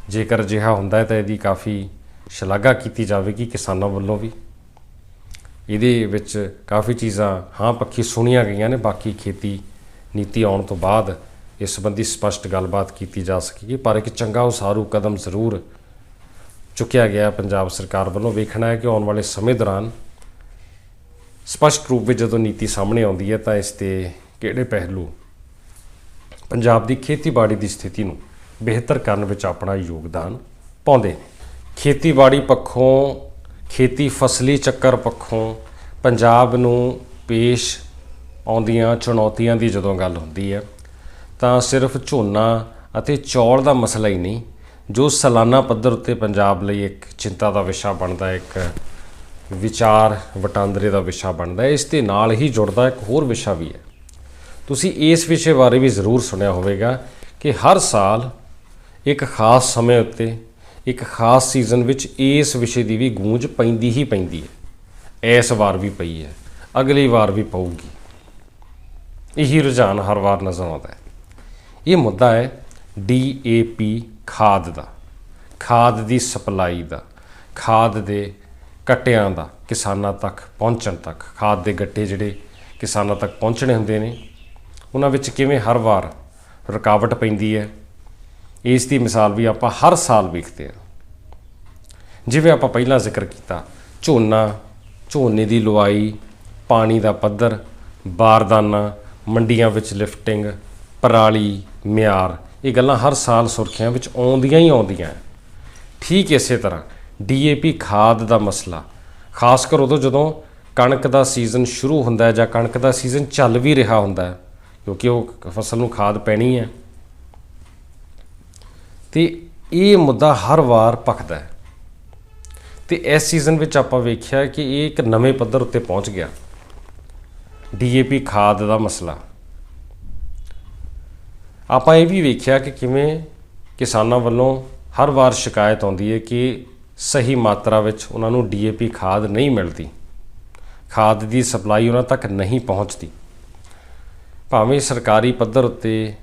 ਜੇਕਰ ਅਜਿਹਾ ਹੁੰਦਾ ਹੈ ਤਾਂ ਇਹਦੀ ਕਾਫੀ ਸ਼ਲਾਘਾ ਕੀਤੀ ਜਾਵੇਗੀ ਕਿਸਾਨਾਂ ਵੱਲੋਂ ਵੀ। ਇਹਦੇ ਵਿੱਚ ਕਾਫੀ ਚੀਜ਼ਾਂ ਹਾਂ ਪੱਖੀ ਸੁਣੀਆਂ ਗਈਆਂ ਨੇ, ਬਾਕੀ ਖੇਤੀ ਨੀਤੀ ਆਉਣ ਤੋਂ ਬਾਅਦ ਇਸ ਸੰਬੰਧੀ ਸਪਸ਼ਟ ਗੱਲਬਾਤ ਕੀਤੀ ਜਾ ਸਕੇਗੀ, ਪਰ ਇੱਕ ਚੰਗਾ ਉਸਾਰੂ ਕਦਮ ਜ਼ਰੂਰ ਚੁੱਕਿਆ ਗਿਆ ਪੰਜਾਬ ਸਰਕਾਰ ਵੱਲੋਂ। ਵੇਖਣਾ ਹੈ ਕਿ ਆਉਣ ਵਾਲੇ ਸਮੇਂ ਦੌਰਾਨ ਸਪਸ਼ਟ ਰੂਪ ਵਿੱਚ ਜਦੋਂ ਨੀਤੀ ਸਾਹਮਣੇ ਆਉਂਦੀ ਹੈ ਤਾਂ ਇਸ ਤੇ ਕਿਹੜੇ ਪਹਿਲੂ? ਪੰਜਾਬ ਦੀ ਖੇਤੀਬਾੜੀ ਦੀ ਸਥਿਤੀ ਨੂੰ ਬਿਹਤਰ ਕਰਨ ਵਿੱਚ ਆਪਣਾ ਯੋਗਦਾਨ ਪਾਉਂਦੇ ਨੇ। ਖੇਤੀਬਾੜੀ ਪੱਖੋਂ, ਖੇਤੀ ਫਸਲੀ ਚੱਕਰ ਪੱਖੋਂ ਪੰਜਾਬ ਨੂੰ ਪੇਸ਼ ਆਉਂਦੀਆਂ ਚੁਣੌਤੀਆਂ ਦੀ ਜਦੋਂ ਗੱਲ ਹੁੰਦੀ ਹੈ, ਤਾਂ ਸਿਰਫ ਝੋਨਾ ਅਤੇ ਚੌਲ ਦਾ ਮਸਲਾ ਹੀ ਨਹੀਂ, ਜੋ ਸਾਲਾਨਾ ਪੱਧਰ ਉੱਤੇ ਪੰਜਾਬ ਲਈ ਇੱਕ ਚਿੰਤਾ ਦਾ ਵਿਸ਼ਾ ਬਣਦਾ ਇੱਕ ਵਿਚਾਰ ਵਟਾਂਦਰੇ ਦਾ ਵਿਸ਼ਾ ਬਣਦਾ ਹੈ, ਇਸ ਦੇ ਨਾਲ ਹੀ ਜੁੜਦਾ ਇੱਕ ਹੋਰ ਵਿਸ਼ਾ ਵੀ ਹੈ। ਤੁਸੀਂ ਇਸ ਵਿਸ਼ੇ ਬਾਰੇ ਵੀ ਜ਼ਰੂਰ ਸੁਣਿਆ ਹੋਵੇਗਾ ਕਿ ਹਰ ਸਾਲ ਇੱਕ ਖਾਸ ਸਮੇਂ ਉੱਤੇ, ਇੱਕ ਖਾਸ ਸੀਜ਼ਨ ਵਿੱਚ ਇਸ ਵਿਸ਼ੇ ਦੀ ਵੀ ਗੂੰਜ ਪੈਂਦੀ ਹੀ ਪੈਂਦੀ ਹੈ। ਇਸ ਵਾਰ ਵੀ ਪਈ ਹੈ, ਅਗਲੀ ਵਾਰ ਵੀ ਪਊਗੀ। ਇਹੀ ਰੁਝਾਨ ਹਰ ਵਾਰ ਨਜ਼ਰ ਆਉਂਦਾ ਹੈ। ਇਹ ਮੁੱਦਾ ਹੈ ਡੀਏਪੀ ਖਾਦ ਦਾ, ਖਾਦ ਦੀ ਸਪਲਾਈ ਦਾ, ਖਾਦ ਦੇ ਕੱਟਿਆਂ ਦਾ, ਕਿਸਾਨਾਂ ਤੱਕ ਪਹੁੰਚਣ ਤੱਕ, ਖਾਦ ਦੇ ਗੱਟੇ ਜਿਹੜੇ ਕਿਸਾਨਾਂ ਤੱਕ ਪਹੁੰਚਣੇ ਹੁੰਦੇ ਨੇ, ਉਹਨਾਂ ਵਿੱਚ ਕਿਵੇਂ ਹਰ ਵਾਰ ਰੁਕਾਵਟ ਪੈਂਦੀ ਹੈ? ਇਸ ਦੀ ਮਿਸਾਲ ਵੀ ਆਪਾਂ ਹਰ ਸਾਲ ਵੇਖਦੇ ਹਾਂ। ਜਿਵੇਂ ਆਪਾਂ ਪਹਿਲਾਂ ਜ਼ਿਕਰ ਕੀਤਾ, ਝੋਨਾ, ਝੋਨੇ ਦੀ ਲੁਆਈ, ਪਾਣੀ ਦਾ ਪੱਧਰ, ਬਾਰਦਾਨਾ, ਮੰਡੀਆਂ ਵਿੱਚ ਲਿਫਟਿੰਗ, ਪਰਾਲੀ, ਮਿਆਰ, ਇਹ ਗੱਲਾਂ ਹਰ ਸਾਲ ਸੁਰਖੀਆਂ ਵਿੱਚ ਆਉਂਦੀਆਂ ਹੀ ਆਉਂਦੀਆਂ। ਠੀਕ ਇਸੇ ਤਰ੍ਹਾਂ ਡੀਏਪੀ ਖਾਦ ਦਾ ਮਸਲਾ। ਖਾਸ ਕਰ ਉਦੋਂ ਜਦੋਂ ਕਣਕ ਦਾ ਸੀਜ਼ਨ ਸ਼ੁਰੂ ਹੁੰਦਾ ਹੈ ਜਾਂ ਕਣਕ ਦਾ ਸੀਜ਼ਨ ਚੱਲ ਵੀ ਰਿਹਾ ਹੁੰਦਾ ਹੈ, ਕਿਉਂਕਿ ਉਹ ਫਸਲ ਨੂੰ ਖਾਦ ਪੈਣੀ ਹੈ। ਤੇ ਇਹ ਮੁੱਦਾ ਹਰ ਵਾਰ ਪਖਦਾ ਹੈ। ਤੇ ਇਸ ਸੀਜ਼ਨ ਵਿੱਚ ਆਪਾਂ ਵੇਖਿਆ ਕਿ ਇਹ ਇੱਕ ਨਵੇਂ ਪੱਧਰ ਉੱਤੇ ਪਹੁੰਚ ਗਿਆ। ਡੀਏਪੀ ਖਾਦ ਦਾ ਮਸਲਾ। ਆਪਾਂ ਇਹ ਵੀ ਵੇਖਿਆ ਕਿ ਕਿਵੇਂ ਕਿਸਾਨਾਂ ਵੱਲੋਂ ਹਰ ਵਾਰ ਸ਼ਿਕਾਇਤ ਆਉਂਦੀ ਹੈ ਕਿ ਸਹੀ ਮਾਤਰਾ ਵਿੱਚ ਉਹਨਾਂ ਨੂੰ ਡੀਏਪੀ ਖਾਦ ਨਹੀਂ ਮਿਲਦੀ। ਖਾਦ ਦੀ ਸਪਲਾਈ ਉਹਨਾਂ ਤੱਕ ਨਹੀਂ ਪਹੁੰਚਦੀ। ਭਾਵੇਂ ਸਰਕਾਰੀ ਪੱਧਰ ਉੱਤੇ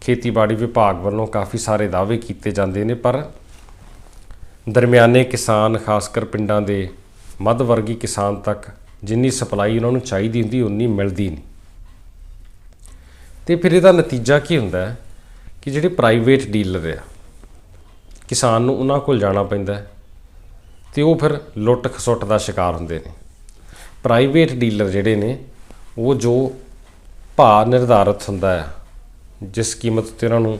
ਖੇਤੀਬਾੜੀ ਵਿਭਾਗ ਵੱਲੋਂ ਕਾਫੀ ਸਾਰੇ ਦਾਅਵੇ ਕੀਤੇ ਜਾਂਦੇ ਨੇ, ਪਰ ਦਰਮਿਆਨੇ ਕਿਸਾਨ ਖਾਸ ਕਰ ਪਿੰਡਾਂ ਦੇ ਮੱਧ ਵਰਗੀ ਕਿਸਾਨ ਤੱਕ ਜਿੰਨੀ ਸਪਲਾਈ ਉਹਨਾਂ ਨੂੰ ਚਾਹੀਦੀ ਹੁੰਦੀ ਉਨੀ ਮਿਲਦੀ ਨਹੀਂ। ਤੇ ਫਿਰ ਇਹਦਾ ਨਤੀਜਾ ਕੀ ਹੁੰਦਾ ਹੈ ਕਿ ਜਿਹੜੇ ਪ੍ਰਾਈਵੇਟ ਡੀਲਰ ਆ, ਕਿਸਾਨ ਨੂੰ ਉਹਨਾਂ ਕੋਲ ਜਾਣਾ ਪੈਂਦਾ ਹੈ। ਤੇ ਉਹ ਫਿਰ ਲੁੱਟ ਖਸੁੱਟ ਦਾ ਸ਼ਿਕਾਰ ਹੁੰਦੇ ਨੇ। ਪ੍ਰਾਈਵੇਟ ਡੀਲਰ ਜਿਹੜੇ ਨੇ, ਉਹ ਜੋ ਭਾਅ ਨਿਰਧਾਰਤ ਹੁੰਦਾ ਹੈ, ਜਿਸ ਕੀਮਤ ਤੇ ਉਹਨਾਂ ਨੂੰ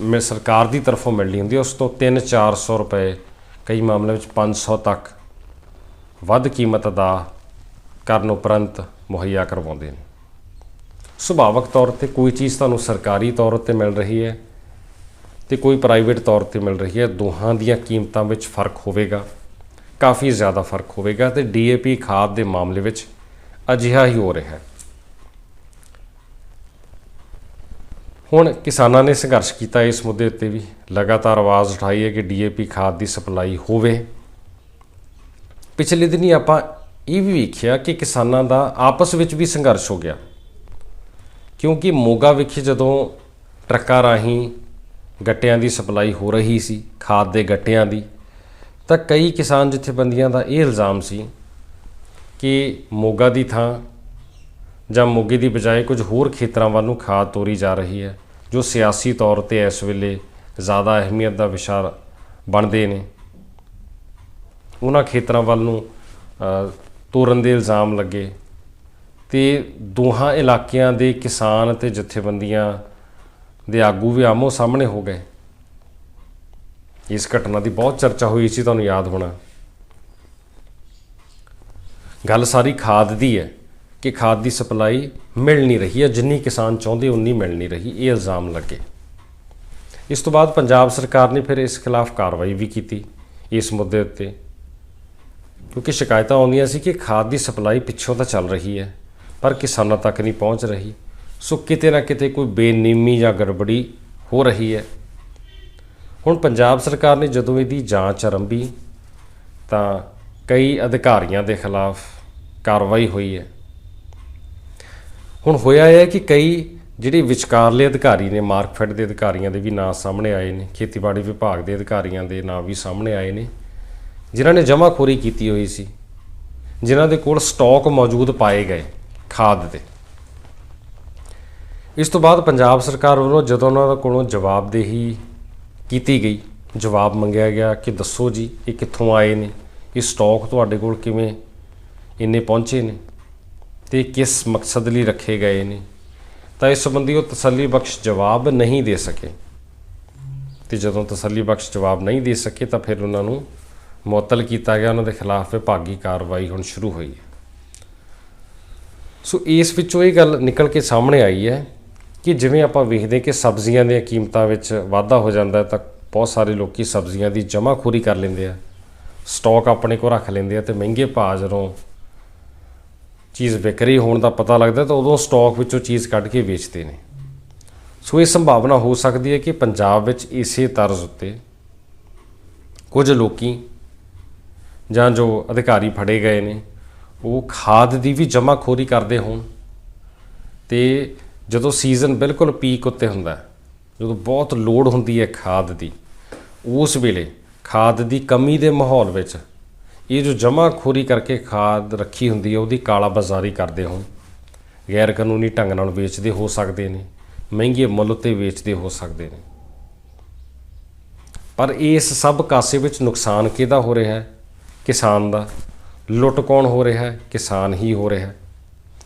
ਮੈਂ, ਸਰਕਾਰ ਦੀ ਤਰਫੋਂ ਮਿਲਣੀ ਹੁੰਦੀ ਹੈ, ਉਸ ਤੋਂ 3-400 ਰੁਪਏ, ਕਈ ਮਾਮਲਿਆਂ ਵਿੱਚ 500 ਤੱਕ ਵੱਧ ਕੀਮਤ ਦਾ ਕਰਨ ਉਪਰੰਤ ਮੁਹੱਈਆ ਕਰਵਾਉਂਦੇ ਨੇ। ਸੁਭਾਵਕ ਤੌਰ ਤੇ ਕੋਈ ਚੀਜ਼ ਤੁਹਾਨੂੰ ਸਰਕਾਰੀ ਤੌਰ ਉੱਤੇ ਮਿਲ ਰਹੀ ਹੈ ਤੇ ਕੋਈ ਪ੍ਰਾਈਵੇਟ ਤੌਰ ਤੇ ਮਿਲ ਰਹੀ ਹੈ, ਦੋਹਾਂ ਦੀਆਂ ਕੀਮਤਾਂ ਵਿੱਚ ਫ਼ਰਕ ਹੋਵੇਗਾ, ਕਾਫੀ ਜ਼ਿਆਦਾ ਫ਼ਰਕ ਹੋਵੇਗਾ ਤੇ ਡੀਏਪੀ ਖਾਦ ਦੇ ਮਾਮਲੇ ਵਿੱਚ ਅਜਿਹਾ ਹੀ ਹੋ ਰਿਹਾ ਹੈ। ਹੁਣ ਕਿਸਾਨਾਂ ਨੇ ਸੰਘਰਸ਼ ਕੀਤਾ ਇਸ ਮੁੱਦੇ ਉੱਤੇ ਵੀ, ਲਗਾਤਾਰ ਆਵਾਜ਼ ਉਠਾਈ ਹੈ ਕਿ ਡੀਏਪੀ ਖਾਦ ਦੀ ਸਪਲਾਈ ਹੋਵੇ। ਪਿਛਲੇ ਦਿਨੀ ਆਪਾਂ ਇਹ ਵੀ ਵੇਖਿਆ ਕਿ ਕਿਸਾਨਾਂ ਦਾ ਆਪਸ ਵਿੱਚ ਵੀ ਸੰਘਰਸ਼ ਹੋ ਗਿਆ। ਕਿਉਂਕਿ ਮੋਗਾ ਵਿਖੇ ਜਦੋਂ ਟਰੱਕਾਂ ਰਾਹੀਂ ਗੱਟਿਆਂ ਦੀ ਸਪਲਾਈ ਹੋ ਰਹੀ ਸੀ, ਖਾਦ ਦੇ ਗੱਟਿਆਂ ਦੀ। ਤਾਂ ਕਈ ਕਿਸਾਨ ਜਥੇਬੰਦੀਆਂ ਦਾ ਇਹ ਇਲਜ਼ਾਮ ਸੀ ਕਿ ਮੋਗਾ ਦੀ ਥਾਂ ਜਾਂ ਮੋਗੇ ਦੀ ਬਜਾਏ ਕੁਝ ਹੋਰ ਖੇਤਰਾਂ ਵੱਲ ਨੂੰ ਖਾਦ ਤੋਰੀ ਜਾ ਰਹੀ ਹੈ, ਜੋ ਸਿਆਸੀ ਤੌਰ ਤੇ ਇਸ ਵੇਲੇ ਜ਼ਿਆਦਾ ਅਹਿਮੀਅਤ ਦਾ ਵਿਸ਼ਾ ਬਣਦੇ ਨੇ। ਉਹਨਾਂ ਖੇਤਰਾਂ ਵੱਲ ਨੂੰ ਤੋਰਨ ਦੇ ਇਲਜ਼ਾਮ ਲੱਗੇ ਤੇ ਦੋਹਾਂ ਇਲਾਕਿਆਂ ਦੇ ਕਿਸਾਨ ਤੇ ਜਥੇਬੰਦੀਆਂ ਦੇ ਆਗੂ ਵੀ ਆਮੋ ਸਾਹਮਣੇ ਹੋ ਗਏ। ਇਸ ਘਟਨਾ ਦੀ ਬਹੁਤ ਚਰਚਾ ਹੋਈ ਸੀ, ਤੁਹਾਨੂੰ ਯਾਦ ਹੋਣਾ। ਗੱਲ ਸਾਰੀ ਖਾਦ ਦੀ ਹੈ ਕਿ ਖਾਦ ਦੀ ਸਪਲਾਈ ਮਿਲ ਨਹੀਂ ਰਹੀ ਹੈ, ਜਿੰਨੀ ਕਿਸਾਨ ਚਾਹੁੰਦੇ ਉਨੀ ਮਿਲ ਨਹੀਂ ਰਹੀ, ਇਹ ਇਲਜ਼ਾਮ ਲੱਗੇ। ਇਸ ਤੋਂ ਬਾਅਦ ਪੰਜਾਬ ਸਰਕਾਰ ਨੇ ਫਿਰ ਇਸ ਖਿਲਾਫ ਕਾਰਵਾਈ ਵੀ ਕੀਤੀ ਇਸ ਮੁੱਦੇ ਉੱਤੇ, ਕਿਉਂਕਿ ਸ਼ਿਕਾਇਤਾਂ ਆਉਂਦੀਆਂ ਸੀ ਕਿ ਖਾਦ ਦੀ ਸਪਲਾਈ ਪਿੱਛੋਂ ਤਾਂ ਚੱਲ ਰਹੀ ਹੈ, ਪਰ ਕਿਸਾਨਾਂ ਤੱਕ ਨਹੀਂ ਪਹੁੰਚ ਰਹੀ। ਸੋ ਕਿਤੇ ਨਾ ਕਿਤੇ ਕੋਈ ਬੇਨਿਯਮੀ ਜਾਂ ਗੜਬੜੀ ਹੋ ਰਹੀ ਹੈ। ਹੁਣ ਪੰਜਾਬ ਸਰਕਾਰ ਨੇ ਜਦੋਂ ਇਹਦੀ ਜਾਂਚ ਆਰੰਭੀ, ਤਾਂ ਕਈ ਅਧਿਕਾਰੀਆਂ ਦੇ ਖਿਲਾਫ ਕਾਰਵਾਈ ਹੋਈ ਹੈ। ਹੁਣ ਹੋਇਆ ਹੈ ਕਿ ਕਈ ਜਿਹੜੇ ਵਿਚਕਾਰਲੇ ਅਧਿਕਾਰੀ ਨੇ, ਮਾਰਕਫੈਡ ਦੇ ਅਧਿਕਾਰੀਆਂ ਦੇ ਵੀ ਨਾਂ ਸਾਹਮਣੇ ਆਏ ਨੇ, ਖੇਤੀਬਾੜੀ ਵਿਭਾਗ ਦੇ ਅਧਿਕਾਰੀਆਂ ਦੇ ਨਾਂ ਵੀ ਸਾਹਮਣੇ ਆਏ ਨੇ, ਜਿਨ੍ਹਾਂ ਨੇ ਜਮ੍ਹਾਂਖੋਰੀ ਕੀਤੀ ਹੋਈ ਸੀ, ਜਿਨ੍ਹਾਂ ਦੇ ਕੋਲ ਸਟਾਕ ਮੌਜੂਦ ਪਾਏ ਗਏ ਖਾਦ ਦੇ। ਇਸ ਤੋਂ ਬਾਅਦ ਪੰਜਾਬ ਸਰਕਾਰ ਵੱਲੋਂ ਜਦੋਂ ਉਹਨਾਂ ਕੋਲੋਂ ਜਵਾਬਦੇਹੀ ਕੀਤੀ ਗਈ, ਜਵਾਬ ਮੰਗਿਆ ਗਿਆ ਕਿ ਦੱਸੋ ਜੀ, ਇਹ ਕਿੱਥੋਂ ਆਏ ਨੇ? ਇਹ ਸਟਾਕ ਤੁਹਾਡੇ ਕੋਲ ਕਿਵੇਂ ਇੰਨੇ ਪਹੁੰਚੇ ਨੇ? ਤੇ ਕਿਸ ਮਕਸਦ ਲਈ ਰੱਖੇ ਗਏ ਨੇ? ਤਾਂ ਇਸ ਸੰਬੰਧੀ ਉਹ ਤਸੱਲੀ ਬਖਸ਼ ਜਵਾਬ ਨਹੀਂ ਦੇ ਸਕੇ। ਤੇ ਜਦੋਂ ਤਸੱਲੀ ਬਖਸ਼ ਜਵਾਬ ਨਹੀਂ ਦੇ ਸਕੇ, ਤਾਂ ਫਿਰ ਉਹਨਾਂ ਨੂੰ ਮੁਅੱਤਲ ਕੀਤਾ ਗਿਆ। ਉਹਨਾਂ ਦੇ ਖਿਲਾਫ ਵਿਭਾਗੀ ਕਾਰਵਾਈ ਹੁਣ ਸ਼ੁਰੂ ਹੋਈ ਹੈ। ਸੋ ਇਸ ਵਿੱਚੋਂ ਇਹ ਗੱਲ ਨਿਕਲ ਕੇ ਸਾਹਮਣੇ ਆਈ ਹੈ ਕਿ ਜਿਵੇਂ ਆਪਾਂ ਵੇਖਦੇ ਕਿ ਸਬਜ਼ੀਆਂ ਦੀਆਂ ਕੀਮਤਾਂ ਵਿੱਚ ਵਾਧਾ ਹੋ ਜਾਂਦਾ ਤਾਂ ਬਹੁਤ ਸਾਰੇ ਲੋਕੀ ਸਬਜ਼ੀਆਂ ਦੀ ਜਮ੍ਹਾਖੋਰੀ ਕਰ ਲੈਂਦੇ ਆ। ਸਟਾਕ ਆਪਣੇ ਕੋਲ ਰੱਖ ਲੈਂਦੇ ਆ ਤੇ ਮਹਿੰਗੇ ਭਾਅ ਜਦੋਂ ਚੀਜ਼ ਵਿਕਰੀ ਹੋਣ ਦਾ ਪਤਾ ਲੱਗਦਾ ਤਾਂ ਉਦੋਂ ਸਟਾਕ ਵਿੱਚੋਂ ਚੀਜ਼ ਕੱਢ ਕੇ ਵੇਚਦੇ ਨੇ। ਸੋ ਇਹ ਸੰਭਾਵਨਾ ਹੋ ਸਕਦੀ ਹੈ ਕਿ ਪੰਜਾਬ ਵਿੱਚ ਇਸੇ ਤਰਜ਼ ਉੱਤੇ ਕੁਝ ਲੋਕੀ ਜਾਂ ਜੋ ਅਧਿਕਾਰੀ ਫੜੇ ਗਏ ਨੇ, ਉਹ ਖਾਦ ਦੀ ਵੀ ਜਮ੍ਹਾਖੋਰੀ ਕਰਦੇ ਹੋਣ ਤੇ ਜਦੋਂ ਸੀਜ਼ਨ ਬਿਲਕੁਲ ਪੀਕ ਉੱਤੇ ਹੁੰਦਾ ਹੈ, ਜਦੋਂ ਬਹੁਤ ਲੋੜ ਹੁੰਦੀ ਹੈ ਖਾਦ ਦੀ, ਉਸ ਵੇਲੇ ਖਾਦ ਦੀ ਕਮੀ ਦੇ ਮਾਹੌਲ ਵਿੱਚ ਇਹ ਜੋ ਜਮ੍ਹਾਖੋਰੀ ਕਰਕੇ ਖਾਦ ਰੱਖੀ ਹੁੰਦੀ ਹੈ, ਉਹਦੀ ਕਾਲਾ ਬਾਜ਼ਾਰੀ ਕਰਦੇ ਹੋਣ। ਗੈਰ ਕਾਨੂੰਨੀ ਢੰਗ ਨਾਲ ਵੇਚਦੇ ਹੋ ਸਕਦੇ ਨੇ, ਮਹਿੰਗੇ ਮੁੱਲ ਤੇ ਵੇਚਦੇ ਹੋ ਸਕਦੇ ਨੇ। ਪਰ ਇਸ ਸਭ ਕਾਸੇ ਵਿੱਚ ਨੁਕਸਾਨ ਕਿਹਦਾ ਹੋ ਰਿਹਾ ਹੈ? ਕਿਸਾਨ ਦਾ। ਲੁੱਟ ਕੌਣ ਹੋ ਰਿਹਾ ਹੈ? ਕਿਸਾਨ ਹੀ ਹੋ ਰਿਹਾ ਹੈ।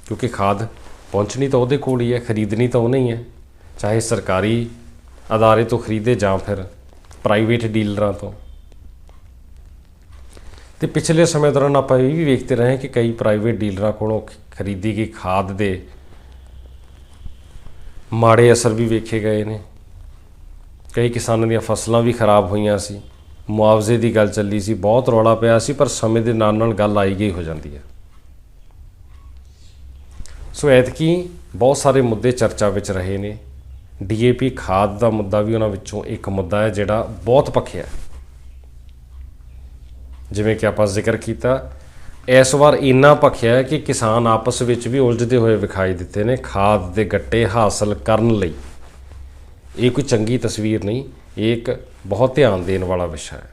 ਕਿਉਂਕਿ ਖਾਦ ਪਹੁੰਚਣੀ ਤਾਂ ਉਹਦੇ ਕੋਲ ਹੀ ਹੈ, ਖਰੀਦਣੀ ਤਾਂ ਉਹਨੇ ਹੀ ਹੈ। ਚਾਹੇ ਸਰਕਾਰੀ ਅਦਾਰੇ ਤੋਂ ਖਰੀਦੇ ਜਾਂ ਫਿਰ ਪ੍ਰਾਈਵੇਟ ਡੀਲਰਾਂ ਤੋਂ। ਤੇ ਪਿਛਲੇ ਸਮੇਂ ਦੌਰਾਨ ਆਪਾਂ ਇਹ ਵੀ ਵੇਖਦੇ ਰਹੇ ਕਿ ਕਈ ਪ੍ਰਾਈਵੇਟ ਡੀਲਰਾਂ ਕੋਲੋਂ ਖਰੀਦੀ ਗਈ ਖਾਦ ਦੇ ਮਾੜੇ ਅਸਰ ਵੀ ਵੇਖੇ ਗਏ ਨੇ। ਕਈ ਕਿਸਾਨਾਂ ਦੀਆਂ ਫਸਲਾਂ ਵੀ ਖਰਾਬ ਹੋਈਆਂ ਸੀ। ਮੁਆਵਜ਼ੇ ਦੀ ਗੱਲ ਚੱਲੀ ਸੀ, ਬਹੁਤ ਰੌਲਾ ਪਿਆ ਸੀ, ਪਰ ਸਮੇਂ ਦੇ ਨਾਲ ਨਾਲ ਗੱਲ ਆਈ ਗਈ ਹੋ ਜਾਂਦੀ ਹੈ। ਸੋ ਐਤਕੀ ਬਹੁਤ ਸਾਰੇ ਮੁੱਦੇ ਚਰਚਾ ਵਿੱਚ ਰਹੇ ਨੇ। ਡੀਏਪੀ ਖਾਦ ਦਾ ਮੁੱਦਾ ਵੀ ਉਹਨਾਂ ਵਿੱਚੋਂ ਇੱਕ ਮੁੱਦਾ ਹੈ ਜਿਹੜਾ ਬਹੁਤ ਪੱਖਿਆ ਹੈ। ਜਿਵੇਂ ਕਿ ਆਪਾਂ ਜ਼ਿਕਰ ਕੀਤਾ, ਇਸ ਵਾਰ ਇੰਨਾ ਭਖਿਆ ਹੈ ਕਿ ਕਿਸਾਨ ਆਪਸ ਵਿੱਚ ਵੀ ਉਲਝਦੇ ਹੋਏ ਵਿਖਾਈ ਦਿੱਤੇ ਨੇ ਖਾਦ ਦੇ ਗੱਟੇ ਹਾਸਲ ਕਰਨ ਲਈ। ਇਹ ਕੋਈ ਚੰਗੀ ਤਸਵੀਰ ਨਹੀਂ, ਇਹ ਇੱਕ ਬਹੁਤ ਧਿਆਨ ਦੇਣ ਵਾਲਾ ਵਿਸ਼ਾ ਹੈ।